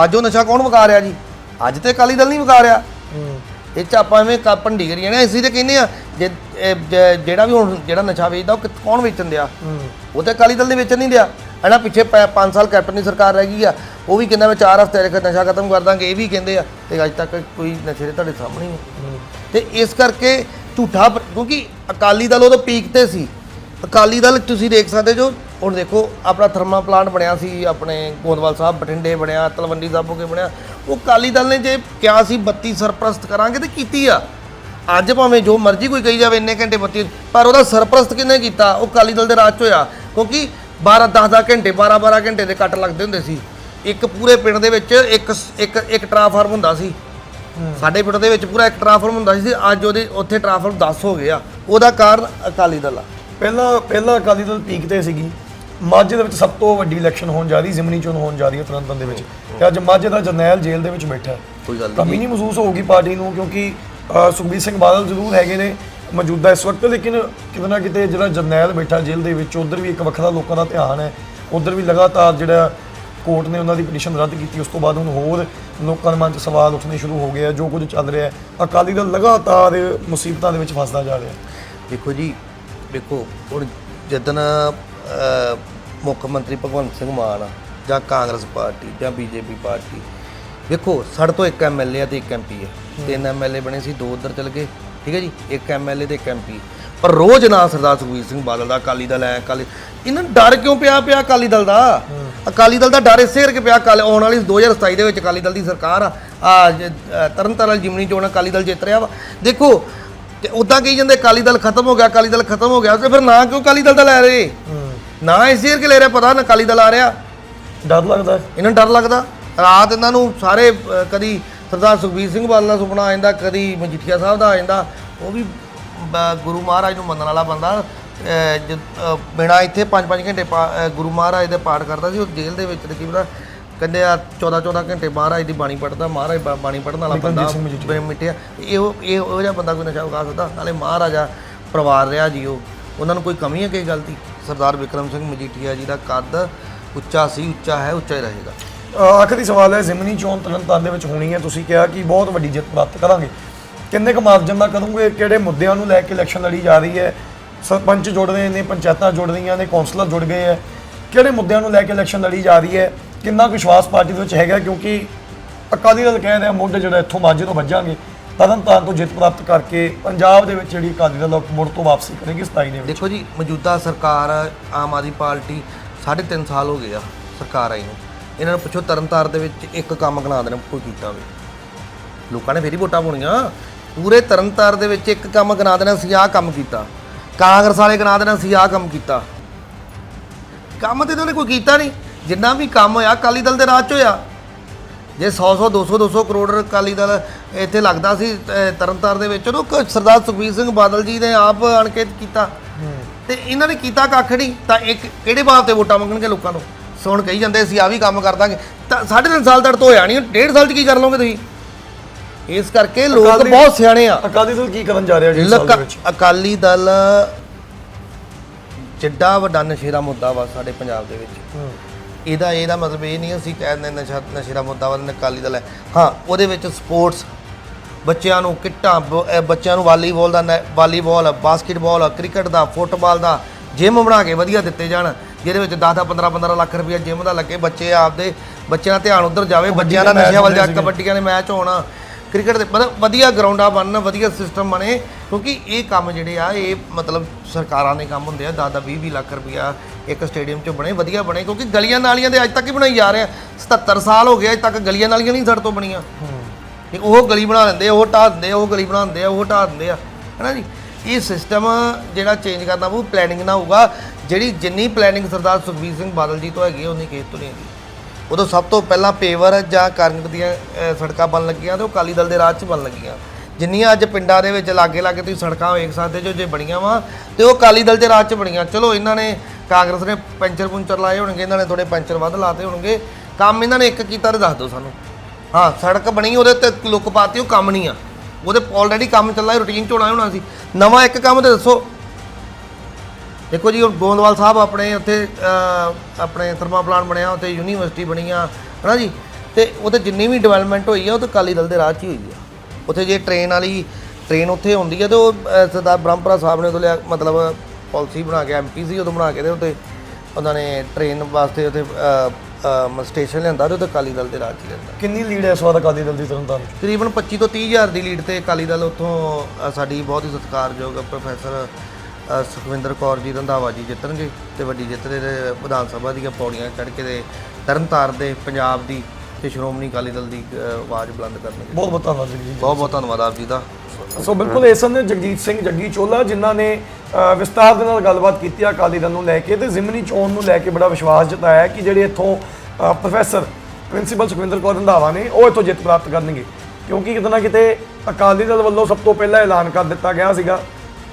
B: ਅੱਜ ਉਹ ਨਸ਼ਾ ਕੌਣ ਵਿਕਾ ਰਿਹਾ ਜੀ? ਅੱਜ ਤੇ ਅਕਾਲੀ ਦਲ ਨਹੀਂ ਵਿਕਾ ਰਿਹਾ। ਇਹ ਚ ਆਪਾਂ ਐਵੇਂ ਕ- ਭੰਡੀ ਕਰੀ ਜਾਂਦੇ ਆ ਅਸੀਂ ਤੇ ਕਹਿੰਦੇ ਆ ਜੇ ਇਹ ਜ- ਜਿਹੜਾ ਵੀ ਹੁਣ ਜਿਹੜਾ ਨਸ਼ਾ ਵੇਚਦਾ ਉਹ ਕਿੱਥ- ਕੌਣ ਵੇਚਣ ਦਿਆ? ਉਹ ਤੇ ਅਕਾਲੀ ਦਲ ਨੇ ਵੇਚਣ ਨਹੀਂ ਦਿਆ। ਹਨਾ ਪਿੱਛੇ 5 ਸਾਲ ਕੈਪਟਨ ਦੀ ਸਰਕਾਰ ਰਹਿ ਗਈ ਆ ਉਹ ਵੀ ਕਹਿੰਦਾ ਮੈਂ 4 ਹਫ਼ਤੇ ਰੱਖ ਨਸ਼ਾ ਖਤਮ ਕਰ ਦਾਂਗੇ ਇਹ ਵੀ ਕਹਿੰਦੇ ਆ ਤੇ ਅੱਜ ਤੱਕ ਕੋਈ ਨਸ਼ੇ ਦੇ ਤੁਹਾਡੇ ਸਾਹਮਣੇ ਹੀ। ਆ ਤੇ ਇਸ ਕਰਕੇ ਝੂਠਾ ਪ੍ਰ- ਕਿਉਂਕਿ ਅਕਾਲੀ ਦਲ ਉਦੋਂ ਪੀਕ ਤੇ ਸੀ। ਅਕਾਲੀ ਦਲ ਤੁਸੀਂ ਦੇਖ ਸਕਦੇ ਜੋ ਹੁਣ ਦੇਖੋ ਆਪਣਾ ਥਰਮਾ ਪਲਾਂਟ ਬਣਿਆ ਸੀ ਆਪਣੇ ਗੋਂਦਵਾਲ ਸਾਹਿਬ ਬਠਿੰਡੇ ਬਣਿਆ ਤਲਵੰਡੀ ਸਾਬੋ ਕੇ ਬਣਿਆ। ਉਹ ਅਕਾਲੀ ਦਲ ਨੇ ਜੇ ਕਿਹਾ ਸੀ 32 ਸਰਪ੍ਰਸਤ ਕਰਾਂਗੇ ਤੇ ਕੀਤੀ ਆ। ਅੱਜ ਭਾਵੇਂ ਜੋ ਮਰਜ਼ੀ ਕੋਈ ਕਹੀ ਜਾਵੇ ਇੰਨੇ ਘੰਟੇ 32 ਪਰ ਉਹਦਾ ਸਰਪ੍ਰਸਤ ਕਿਹਨੇ ਕੀਤਾ? ਉਹ ਅਕਾਲੀ ਦਲ ਦੇ ਰਾਜ 'ਚ ਹੋਇਆ। ਕਿਉਂਕਿ 12 10 10 ਘੰਟੇ 12 12 ਘੰਟੇ ਦੇ ਕੱਟ ਲੱਗਦੇ ਹੁੰਦੇ ਸੀ। ਇੱਕ ਪੂਰੇ ਪਿੰਡ ਦੇ ਵਿੱਚ ਇੱਕ ਇੱਕ ਇੱਕ ਟਰਾਂਸਫਾਰਮ ਹੁੰਦਾ ਸੀ। ਸਾਡੇ ਪਿੰਡ ਦੇ ਵਿੱਚ ਪੂਰਾ ਇੱਕ ਟਰਾਂਸਫਾਰਮ ਹੁੰਦਾ ਸੀ। ਅੱਜ ਉਹਦੇ ਉੱਥੇ ਟਰਾਂਸਫਾਰਮ 10 ਹੋ ਗਏ ਆ। ਉਹਦਾ ਕਾਰਨ ਅਕਾਲੀ ਦਲ ਆ।
A: ਪਹਿਲਾਂ ਪਹਿਲਾਂ ਅਕਾਲੀ ਦਲ ਪੀਕ ਤੇ ਸੀਗੀ। ਮਾਝੇ ਦੇ ਵਿੱਚ ਸਭ ਤੋਂ ਵੱਡੀ ਇਲੈਕਸ਼ਨ ਹੋਣ ਜਾ ਰਹੀ ਜ਼ਿਮਨੀ ਚੋਣ ਹੋਣ ਜਾ ਰਹੀ ਹੈ ਤਰਨਤਨ ਦੇ ਵਿੱਚ। ਤੇ ਅੱਜ ਮਾਝੇ ਦਾ ਜਰਨੈਲ ਜੇਲ੍ਹ ਦੇ ਵਿੱਚ ਬੈਠਾ ਹੈ।
B: ਕੋਈ ਗੱਲ
A: ਕਮੀ ਨਹੀਂ। ਮਹਿਸੂਸ ਹੋਊਗੀ ਪਾਰਟੀ ਨੂੰ ਕਿਉਂਕਿ ਅ, ਸੁਖਬੀਰ ਸਿੰਘ ਬਾਦਲ ਜ਼ਰੂਰ ਹੈਗੇ ਨੇ ਮੌਜੂਦਾ ਇਸ ਵਕਤ। ਲੇਕਿਨ ਕਿਤੇ ਨਾ ਕਿਤੇ ਜਿਹੜਾ ਜਰਨੈਲ ਬੈਠਾ ਜੇਲ੍ਹ ਦੇ ਵਿੱਚ ਉਧਰ ਵੀ ਇੱਕ ਵੱਖਰਾ ਲੋਕਾਂ ਦਾ ਧਿਆਨ ਹੈ। ਉਧਰ ਵੀ ਲਗਾਤਾਰ ਜਿਹੜਾ ਕੋਰਟ ਨੇ ਉਹਨਾਂ ਦੀ ਪਟੀਸ਼ਨ ਰੱਦ ਕੀਤੀ ਉਸ ਤੋਂ ਬਾਅਦ ਹੁਣ ਹੋਰ ਲੋਕਾਂ ਦੇ ਮਨ 'ਚ ਸਵਾਲ ਉੱਠਣੇ ਸ਼ੁਰੂ ਹੋ ਗਏ ਆ ਜੋ ਕੁਝ ਚੱਲ ਰਿਹਾ ਹੈ। ਅਕਾਲੀ ਦਲ ਲਗਾਤਾਰ ਮੁਸੀਬਤਾਂ ਦੇ ਵਿੱਚ ਫਸਦਾ ਜਾ ਰਿਹਾ ਹੈ।
B: ਦੇਖੋ ਜੀ ਦੇਖੋ ਹੁਣ ਅਹ, ਮੁੱਖ ਮੰਤਰੀ ਭਗਵੰਤ ਸਿੰਘ ਮਾਨ ਆ, ਜਾਂ ਕਾਂਗਰਸ ਪਾਰਟੀ ਜਾਂ ਬੀਜੇਪੀ ਪਾਰਟੀ। ਦੇਖੋ ਸਾਡੇ ਤੋਂ ਇੱਕ ਐਮਐਲਏ ਆ ਤੇ ਇੱਕ ਐਮਪੀ ਹੈ ਤਿੰਨ ਐਮਐਲਏ ਬਣੇ ਸੀ ਦੋ ਉਧਰ ਚਲ ਗਏ ਠੀਕ ਹੈ ਜੀ? ਇੱਕ ਐਮਐਲਏ ਤੇ ਇੱਕ ਐਮਪੀ ਪਰ ਰੋਜ਼ ਨਾ ਸਰਦਾਰ ਸੁਖਬੀਰ ਸਿੰਘ ਬਾਦਲ ਦਾ ਅਕਾਲੀ ਦਲ ਐ ਅਕਾਲੀ ਇਹਨਾਂ ਨੂੰ ਡਰ ਕਿਉਂ ਪਿਆ ਪਿਆ ਅਕਾਲੀ ਦਲ ਦਾ? ਅਕਾਲੀ ਦਲ ਦਾ ਡਰ ਇਸੇ ਕਰਕੇ ਪਿਆ ਕੱਲ ਆਉਣ ਵਾਲੀ 2027 ਦੇ ਵਿੱਚ ਅਕਾਲੀ ਦਲ ਦੀ ਸਰਕਾਰ ਆ। ਆ ਜ- ਅ, ਤਰਨਤਾਰਨ ਜਿਮਨੀ ਚੋਣ ਅਕਾਲੀ ਦਲ ਜਿੱਤ ਰਿਹਾ ਵਾ। ਦੇਖੋ ਤੇ ਉਦਾਂ ਕਹੀ ਜਾਂਦੇ ਅਕਾਲੀ ਦਲ ਖਤਮ ਹੋ ਗਿਆ ਅਕਾਲੀ ਦਲ ਖਤਮ ਹੋ ਗਿਆ ਤੇ ਫਿਰ ਨਾਂ ਕਿਉਂ ਅਕਾਲੀ ਦਲ ਦਾ ਲੈ ਰਹੇ? ਨਾ ਇਸੇ ਕਰਕੇ ਲੈ ਰਿਹਾ ਪਤਾ ਨਾ ਅਕਾਲੀ ਦਲ ਆ ਰਿਹਾ।
A: ਡਰ ਲੱਗਦਾ।
B: ਇਹਨਾਂ ਨੂੰ ਡਰ ਲੱਗਦਾ। ਰਾਤ ਇਹਨਾਂ ਨੂੰ ਸਾਰੇ ਅ, ਕਦੀ ਸਰਦਾਰ ਸੁਖਬੀਰ ਸਿੰਘ ਬਾਦਲ ਦਾ ਸੁਪਨਾ ਆ ਜਾਂਦਾ ਕਦੀ ਮਜੀਠੀਆ ਸਾਹਿਬ ਦਾ ਆ ਜਾਂਦਾ। ਉਹ ਵੀ ਬ- ਗੁਰੂ ਮਹਾਰਾਜ ਨੂੰ ਮੰਨਣ ਵਾਲਾ ਬੰਦਾ ਅ, ਜ- ਅ, ਬਿਨਾਂ ਇੱਥੇ 5-5 ਘੰਟੇ ਪਾ- ਅ, ਗੁਰੂ ਮਹਾਰਾਜ ਦੇ ਪਾਠ ਕਰਦਾ ਸੀ ਉਹ ਜੇਲ੍ਹ ਦੇ ਵਿੱਚ ਤੇ ਕੀ ਪਤਾ ਕਹਿੰਦੇ ਆ 14-14 ਘੰਟੇ ਮਹਾਰਾਜ ਦੀ ਬਾਣੀ ਪੜਦਾ ਮਹਾਰਾਜ ਬਾ- ਬਾਣੀ ਪੜਨ ਵਾਲਾ ਬੰਦਾ। ਬੇ ਮਿਟਿਆ ਇਹੋ ਇਹ ਉਹ ਜਿਹਾ ਬੰਦਾ ਕੋਈ ਨਸ਼ਾ ਵਿਕਾ ਸਕਦਾ ਨਾਲੇ ਮਹਾਰਾਜਾ ਪਰਿਵਾਰ ਰਿਹਾ ਜੀ ਉਹ। ਉਹਨਾਂ ਨੂੰ ਕੋਈ ਕਮੀ ਹੈ ਕਿਸੇ ਗੱਲ ਦੀ? ਸਰਦਾਰ ਵਿਕਰਮ ਸਿੰਘ ਮਜੀਠੀਆ ਜੀ ਦਾ ਕੱਦ ਉੱਚਾ ਸੀ, ਉੱਚਾ ਹੈ, ਉੱਚਾ ਹੀ ਰਹੇਗਾ।
A: ਆਖਰੀ ਸਵਾਲ ਹੈ, ਜ਼ਿਮਨੀ ਚੋਣ ਤਰਨਤਾਰਨ ਦੇ ਵਿੱਚ ਹੋਣੀ ਹੈ। ਤੁਸੀਂ ਕਿਹਾ ਕਿ ਬਹੁਤ ਵੱਡੀ ਜਿੱਤ ਪ੍ਰਾਪਤ ਕਰਾਂਗੇ। ਕਿੰਨੇ ਕੁ ਮਾਰਜਨ ਦਾ ਕਰੋਗੇ? ਕਿਹੜੇ ਮੁੱਦਿਆਂ ਨੂੰ ਲੈ ਕੇ ਇਲੈਕਸ਼ਨ ਲੜੀ ਜਾ ਰਹੀ ਹੈ? ਸਰਪੰਚ ਜੁੜ ਰਹੇ ਨੇ, ਪੰਚਾਇਤਾਂ ਜੁੜ ਰਹੀਆਂ ਨੇ, ਕੌਂਸਲਰ ਜੁੜ ਗਏ ਹੈ। ਕਿਹੜੇ ਮੁੱਦਿਆਂ ਨੂੰ ਲੈ ਕੇ ਇਲੈਕਸ਼ਨ ਲੜੀ ਜਾ ਰਹੀ ਹੈ? ਕਿੰਨਾ ਵਿਸ਼ਵਾਸ ਪਾਰਟੀ ਦੇ ਵਿੱਚ ਹੈਗਾ? ਕਿਉਂਕਿ ਅਕਾਲੀ ਦਲ ਕਹਿ ਰਿਹਾ, ਮੁੱਢ ਜਿਹੜਾ ਇੱਥੋਂ ਮਾਝੇ ਤੋਂ ਵੱਜਾਂਗੇ। ਤਰਨਤਾਰਨ ਤੋਂ ਜਿੱਤ ਪ੍ਰਾਪਤ ਕਰਕੇ ਪੰਜਾਬ ਦੇ ਵਿੱਚ ਜਿਹੜੀ ਅਕਾਲੀ ਦਲ ਮੁੜ ਤੋਂ ਵਾਪਸੀ ਕਰੇਗੀ 27 ਦੇ ਵਿੱਚ।
B: ਦੇਖੋ ਜੀ, ਮੌਜੂਦਾ ਸਰਕਾਰ, ਆਮ ਆਦਮੀ ਪਾਰਟੀ 3.5 ਸਾਲ ਹੋ ਗਏ ਆ ਸਰਕਾਰ ਆਈ ਨੂੰ। ਇਹਨਾਂ ਨੂੰ ਪੁੱਛੋ ਤਰਨਤਾਰ ਦੇ ਵਿੱਚ ਇੱਕ ਕੰਮ ਗਣਾ ਦੇਣਾ ਕੋਈ ਕੀਤਾ ਹੋਵੇ ਲੋਕਾਂ ਨੇ ਫੇਰ ਹੀ ਵੋਟਾਂ ਪਾਉਣੀਆਂ। ਪੂਰੇ ਤਰਨਤਾਰ ਦੇ ਵਿੱਚ ਇੱਕ ਕੰਮ ਗਣਾ ਦੇਣਾ ਸੀ, ਆਹ ਕੰਮ ਕੀਤਾ। ਕਾਂਗਰਸ ਵਾਲੇ ਗਣਾ ਦੇਣਾ ਸੀ, ਆਹ ਕੰਮ ਕੀਤਾ। ਕੰਮ ਤੇ ਇਹਨਾਂ ਨੇ ਕੋਈ ਕੀਤਾ ਨਹੀਂ। ਜਿੰਨਾ ਵੀ ਕੰਮ ਹੋਇਆ, ਅਕਾਲੀ ਦਲ ਦੇ ਰਾਜ 'ਚ ਹੋਇਆ। ਜੇ 100 100 200 200 ਕਰੋੜ ਅਕਾਲੀ ਦਲ ਇੱਥੇ ਲੱਗਦਾ ਸੀ ਤਰਨਤਾਰਨ ਦੇ ਵਿੱਚ ਉਹਨੂੰ ਸਰਦਾਰ ਸੁਖਬੀਰ ਸਿੰਘ ਬਾਦਲ ਜੀ ਨੇ ਆਪ ਅਣ ਕੇ ਕੀਤਾ ਤੇ ਇਹਨਾਂ ਨੇ ਕੀਤਾ ਕੱਖ ਨਹੀਂ ਤਾਂ ਇੱਕ ਕਿਹੜੇ ਬਾਬ ਤੇ ਵੋਟਾਂ ਮੰਗਣਗੇ ਲੋਕਾਂ ਨੂੰ? ਸੁਣ ਕਹੀ ਜਾਂਦੇ ਸੀ ਆ ਵੀ ਕੰਮ ਕਰ ਦਾਂਗੇ। ਤਾਂ ਸਾਢੇ ਤਿੰਨ ਸਾਲ ਤੱਕ ਤੋਂ ਹੋਇਆ ਨਹੀਂ ਡੇਢ ਸਾਲ ਚ ਕੀ ਕਰ ਲਓਗੇ ਤੁਸੀਂ? ਇਸ ਕਰਕੇ ਲੋਕ ਬਹੁਤ ਸਿਆਣੇ ਆ।
A: ਅਕਾਲੀ ਦਲ ਕੀ ਕਰਨ ਜਾ ਰਿਹਾ ਜੀ ਇਸ ਸਾਲ ਦੇ
B: ਲਕ-
A: ਵਿੱਚ?
B: ਅਕਾਲੀ ਦਲ ਜਿੱਡਾ ਵੱਡਾ ਨਸ਼ੇ ਦਾ ਮੁੱਦਾ ਵਾ ਸਾਡੇ ਪੰਜਾਬ ਦੇ ਵਿੱਚ। ਇਹਦਾ ਇਹਦਾ ਮਤਲਬ ਇਹ ਨਹੀਂ ਅਸੀਂ ਕਹਿੰਦੇ ਨਸ਼ਾ ਨਸ਼ੇ ਦਾ ਮੁੱਦਾ ਵਾ ਤੇ ਅਕਾਲੀ ਦਲ ਹੈ ਹਾਂ ਉਹਦੇ ਵਿੱਚ ਸਪੋਰਟਸ ਬੱਚਿਆਂ ਨੂੰ ਕਿੱਟਾਂ ਬ- ਅਹ ਬੱਚਿਆਂ ਨੂੰ ਵਾਲੀਬਾਲ ਦਾ ਨੈ- ਵਾਲੀਬਾਲ ਬਾਸਕਟਬਾਲ ਕ੍ਰਿਕਟ ਦਾ ਫੁੱਟਬਾਲ ਦਾ ਜਿਮ ਬਣਾ ਕੇ ਵਧੀਆ ਦਿੱਤੇ ਜਾਣ ਜਿਹਦੇ ਵਿੱਚ 10 10 15 15 ਲੱਖ ਰੁਪਏ ਜਿਮ ਦਾ ਲੱਗੇ ਬੱਚੇ ਆਪਦੇ ਬੱਚਿਆਂ ਦਾ ਧਿਆਨ ਉਧਰ ਜਾਵੇ ਬੱਚਿਆਂ ਦਾ ਨਸ਼ਿਆਂ ਵੱਲ ਜਾ
A: ਸੀਗੇ।
B: ਕਬੱਡੀਆਂ ਦੇ ਮੈਚ ਹੋਣ ਕ੍ਰਿਕਟ ਦੇ ਮਤਲਬ ਵਧੀਆ ਗਰਾਊਂਡਾਂ ਬਣਨ ਵਧੀਆ ਸਿਸਟਮ ਬਣੇ ਕਿਉਂਕਿ ਇਹ ਕੰਮ ਜਿਹੜੇ ਆ ਇਹ ਮਤਲਬ ਸਰਕਾਰਾਂ ਦੇ ਕੰਮ ਹੁੰਦੇ ਆ 10 20 20 ਲੱਖ ਰੁਪਇਆ ਇੱਕ ਸਟੇਡੀਅਮ 'ਚ ਬਣੇ ਵਧੀਆ ਬਣੇ ਕਿਉਂਕਿ ਗਲੀਆਂ ਨਾਲੀਆਂ ਦੇ ਅੱਜ ਤੱਕ ਹੀ ਬਣਾਈ ਜਾ ਰਹੇ ਆ। 77 ਸਾਲ ਹੋ ਗਏ ਅੱਜ ਤੱਕ ਗਲੀਆਂ ਨਾਲੀਆਂ ਨਹੀਂ ਸਾਡੇ ਤੋਂ ਬਣੀਆਂ। ਤੇ ਉਹ ਗਲੀ ਬਣਾ ਲੈਂਦੇ ਆ, ਉਹ ਢਾਹ ਦਿੰਦੇ ਉਹ ਗਲੀ ਬਣਾਉਂਦੇ ਆ ਉਹ ਢਾਹ ਦਿੰਦੇ ਆ। ਹੈਨਾ ਜੀ? ਇਹ ਸਿਸਟਮ ਜਿਹੜਾ ਚੇਂਜ ਕਰਨਾ ਉਹ ਪਲੈਨਿੰਗ ਨਾਲ ਹੋਊਗਾ। ਜਿਹੜੀ ਜਿੰਨੀ ਪਲੈਨਿੰਗ ਸਰਦਾਰ ਸੁਖਬੀਰ ਸਿੰਘ ਬਾਦਲ ਜੀ ਤੋਂ ਹੈਗੀ ਉਨੀ ਕਿਸੇ ਤੋਂ ਨਹੀਂ ਹੈਗੀ ਉਦੋਂ ਸਭ ਤੋਂ ਪਹਿਲਾਂ ਪੇਵਰ ਜਾਂ ਕਾਂਗਰਸ ਦੀਆਂ ਸੜਕਾਂ ਬਣ ਲੱਗੀਆਂ ਤੇ ਉਹ ਅਕਾਲੀ ਦਲ ਦੇ ਰਾਜ 'ਚ ਬਣ ਲੱਗੀਆਂ। ਜਿੰਨੀਆਂ ਅੱਜ ਪਿੰਡਾਂ ਦੇ ਵਿੱਚ ਲਾਗੇ ਲਾਗੇ ਤੁਸੀਂ ਸੜਕਾਂ ਵੇਖ ਸਕਦੇ ਜੋ ਜੇ ਬਣੀਆਂ ਵਾ, ਤੇ ਉਹ ਅਕਾਲੀ ਦਲ ਦੇ ਰਾਜ 'ਚ ਬਣੀਆਂ। ਚਲੋ, ਇਹਨਾਂ ਨੇ ਕਾਂਗਰਸ ਨੇ ਪੈਂਚਰ ਪੁੰਚਰ ਲਾਏ ਹੋਣਗੇ, ਇਹਨਾਂ ਨੇ ਥੋੜੇ ਪੈਂਚਰ ਵੱਧ ਲਾਤੇ ਹੋਣਗੇ। ਕੰਮ ਇਹਨਾਂ ਨੇ ਇੱਕ ਕੀਤਾ ਤੇ ਦੱਸ ਦਿਓ ਸਾਨੂੰ। ਹਾਂ, ਸੜਕ ਬਣੀ, ਉਹਦੇ ਤੇ ਲੁੱਕ ਪਾਤੀ, ਉਹ ਕੰਮ ਨਹੀਂ ਆ। ਉਹਦੇ ਆਲਰੇਡੀ ਕੰਮ ਚੱਲਦਾ ਰੂਟੀਨ ਚ ਹੋਣਾ ਹੋਣਾ ਸੀ। ਨਵਾਂ ਇੱਕ ਕੰਮ ਤੇ ਦੱਸੋ। ਦੇਖੋ ਜੀ ਉਹ ਗੋਂਦਵਾਲ ਸਾਹਿਬ ਆਪਣੇ ਉੱਥੇ ਆਪਣੇ ਥਰਮਾ ਪਲਾਂਟ ਬਣਿਆ, ਉੱਥੇ ਯੂਨੀਵਰਸਿਟੀ ਬਣੀ ਆ, ਹਨਾ ਜੀ? ਤੇ ਉਹਤੇ ਜਿੰਨੀ ਵੀ ਡਿਵੈਲਪਮੈਂਟ ਹੋਈ ਆ, ਉਹ ਤਾਂ ਅਕਾਲੀ ਦਲ ਦੇ ਰਾਜ 'ਚ ਹੀ ਹੋਈ ਆ। ਉੱਥੇ ਜੇ ਟ੍ਰੇਨ ਵਾਲੀ ਟ੍ਰੇਨ ਉੱਥੇ ਹੁੰਦੀ ਆ ਤੇ ਉਹ ਅਹ, ਸਰਦਾਰ ਬ੍ਰਹਮਪੁਰਾ ਸਾਹਿਬ ਨੇ ਉਦੋਂ ਲਿਆ ਮਤਲਬ ਪਾਲਿਸੀ ਬਣਾ ਕੇ ਐਮਪੀ ਸੀ ਉਦੋਂ ਬਣਾ ਕੇ ਤੇ ਉੱਤੇ ਉਹਨਾਂ ਨੇ ਟ੍ਰੇਨ ਵਾਸਤੇ ਉੱਥੇ ਸਟੇਸ਼ਨ ਲਿਆਂਦਾ ਤੇ ਉਹ ਤਾਂ ਅਕਾਲੀ ਦਲ ਦੇ ਰਾਜ 'ਚ ਹੀ ਰਹਿੰਦਾ
A: ਕਿੰਨੀ ਲੀਡ ਹੈ ਇਸ ਵਾਰ ਅਕਾਲੀ ਦਲ ਦੀ ਤਰਨਤਾਰਨ?
B: ਤਕਰੀਬਨ 25 ਤੋਂ 30 ਹਜ਼ਾਰ ਦੀ ਲੀਡ ਤੇ ਅਕਾਲੀ ਦਲ ਉੱਥੋਂ ਅ, ਸਾਡੀ ਬਹੁਤ ਹੀ ਸਤਿਕਾਰਯੋਗ ਪ੍ਰੋਫੈਸਰ ਅ, ਸੁਖਵਿੰਦਰ ਕੌਰ ਜੀ ਰੰਧਾਵਾ ਜੀ ਜਿੱਤਣਗੇ ਤੇ ਵੱਡੀ ਜਿੱਤ ਦੇ ਵਿਧਾਨ ਸਭਾ ਦੀਆਂ ਪੌੜੀਆਂ ਚੜ੍ਹ ਕੇ ਤੇ ਤਰਨਤਾਰ ਦੇ ਪੰਜਾਬ ਦੀ ਤੇ ਸ਼੍ਰੋਮਣੀ ਅਕਾਲੀ ਦਲ ਦੀ ਅ, ਆਵਾਜ਼ ਬੁਲੰਦ ਕਰਨਗੇ
A: ਬਹੁਤ ਬਹੁਤ ਧੰਨਵਾਦ ਜੀ
B: ਬਹੁਤ ਬਹੁਤ ਧੰਨਵਾਦ ਆਪ ਜੀ ਦਾ।
A: ਸੋ ਬਿਲਕੁਲ ਇਸ ਨੇ ਜਗਜੀਤ ਸਿੰਘ ਜੱਗੀ ਚੋਲਾ ਜਿਨ੍ਹਾਂ ਨੇ ਅ, ਵਿਸਤਾਰ ਦੇ ਨਾਲ ਗੱਲਬਾਤ ਕੀਤੀ ਆ ਅਕਾਲੀ ਦਲ ਨੂੰ ਲੈ ਕੇ ਤੇ ਜ਼ਿਮਨੀ ਚੋਣ ਨੂੰ ਲੈ ਕੇ ਬੜਾ ਵਿਸ਼ਵਾਸ ਜਤਾਇਆ ਕਿ ਜਿਹੜੇ ਇੱਥੋਂ ਅ, ਪ੍ਰੋਫੈਸਰ ਪ੍ਰਿੰਸੀਪਲ ਸੁਖਵਿੰਦਰ ਕੌਰ ਰੰਧਾਵਾ ਨੇ ਉਹ ਇੱਥੋਂ ਜਿੱਤ ਪ੍ਰਾਪਤ ਕਰਨਗੇ। ਕਿਉਂਕਿ ਕਿਤੇ ਨਾ ਕਿਤੇ ਅਕਾਲੀ ਦਲ ਵੱਲੋਂ ਸਭ ਤੋਂ ਪਹਿਲਾਂ ਐਲਾਨ ਕਰ ਦਿੱਤਾ ਗਿਆ ਸੀਗਾ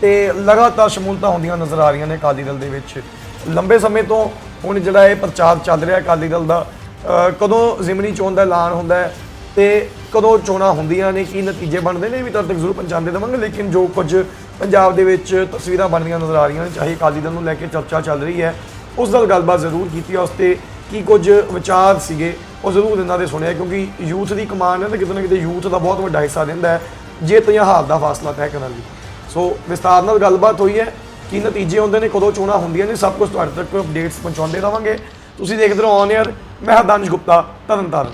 A: ਤੇ ਲਗਾਤਾਰ ਸ਼ਮੂਲਤਾਂ ਹੁੰਦੀਆਂ ਨਜ਼ਰ ਆ ਰਹੀਆਂ ਨੇ ਅਕਾਲੀ ਦਲ ਦੇ ਵਿੱਚ। ਲੰਬੇ ਸਮੇਂ ਤੋਂ ਹੁਣ ਜਿਹੜਾ ਇਹ ਪ੍ਰਚਾਰ ਚੱਲ ਰਿਹਾ ਅਕਾਲੀ ਦਲ ਦਾ ਕਦੋਂ ਜ਼ਿਮਨੀ ਚੋਣ ਦਾ ਐਲਾਨ ਹੁੰਦਾ ਹੈ ਤੇ ਕਦੋਂ ਚੋਣਾਂ ਹੁੰਦੀਆਂ ਨੇ, ਕੀ ਨਤੀਜੇ ਬਣਦੇ ਨੇ ਵੀ ਤੁਹਾਡੇ ਤੱਕ ਜ਼ਰੂਰ ਪਹੁੰਚਾਉਂਦੇ ਦੇਵਾਂਗੇ ਲੇਕਿਨ ਜੋ ਕੁਝ ਪੰਜਾਬ ਦੇ ਵਿੱਚ ਤਸਵੀਰਾਂ ਬਣਦੀਆਂ ਨਜ਼ਰ ਆ ਰਹੀਆਂ ਨੇ, ਚਾਹੇ ਅਕਾਲੀ ਦਲ ਨੂੰ ਲੈ ਕੇ ਚਰਚਾ ਚੱਲ ਰਹੀ ਹੈ, ਉਸ ਨਾਲ ਗੱਲਬਾਤ ਜ਼ਰੂਰ ਕੀਤੀ ਹੈ, ਉਸ ਤੇ ਕੀ ਕੁਝ ਵਿਚਾਰ ਸੀਗੇ, ਉਹ ਜ਼ਰੂਰ ਇਹਨਾਂ ਦੇ ਸੁਣਿਆ, ਕਿਉਂਕਿ ਯੂਥ ਦੀ ਕਮਾਨ ਹੈ ਤੇ ਕਿਤੇ ਨਾ ਕਿਤੇ ਯੂਥ ਦਾ ਬਹੁਤ ਵੱਡਾ ਹਿੱਸਾ ਦਿੰਦਾ ਹੈ ਜਿੱਤ ਜਾਂ ਹਾਰ ਦਾ ਫਾਸਲਾ ਤੈਅ ਕਰਨ ਲਈ। ਸੋ ਵਿਸਤਾਰ ਨਾਲ ਗੱਲਬਾਤ ਹੋਈ ਹੈ, ਕੀ ਨਤੀਜੇ ਹੁੰਦੇ ਨੇ, ਕਦੋਂ ਚੋਣਾਂ ਹੁੰਦੀਆਂ ਨੇ, ਸਭ ਕੁਝ ਤੁਹਾਡੇ ਤੱਕ ਅਪਡੇਟਸ ਪਹੁੰਚਾਉਂਦੇ ਰਵਾਂਗੇ। ਤੁਸੀਂ ਦੇਖਦੇ ਰਹੋ ਔਨ 에ਅਰ ਮੈਂ ਹਰਦਾਨਸ਼ ਗੁਪਤਾ ਤਰਨਤਾਰਨ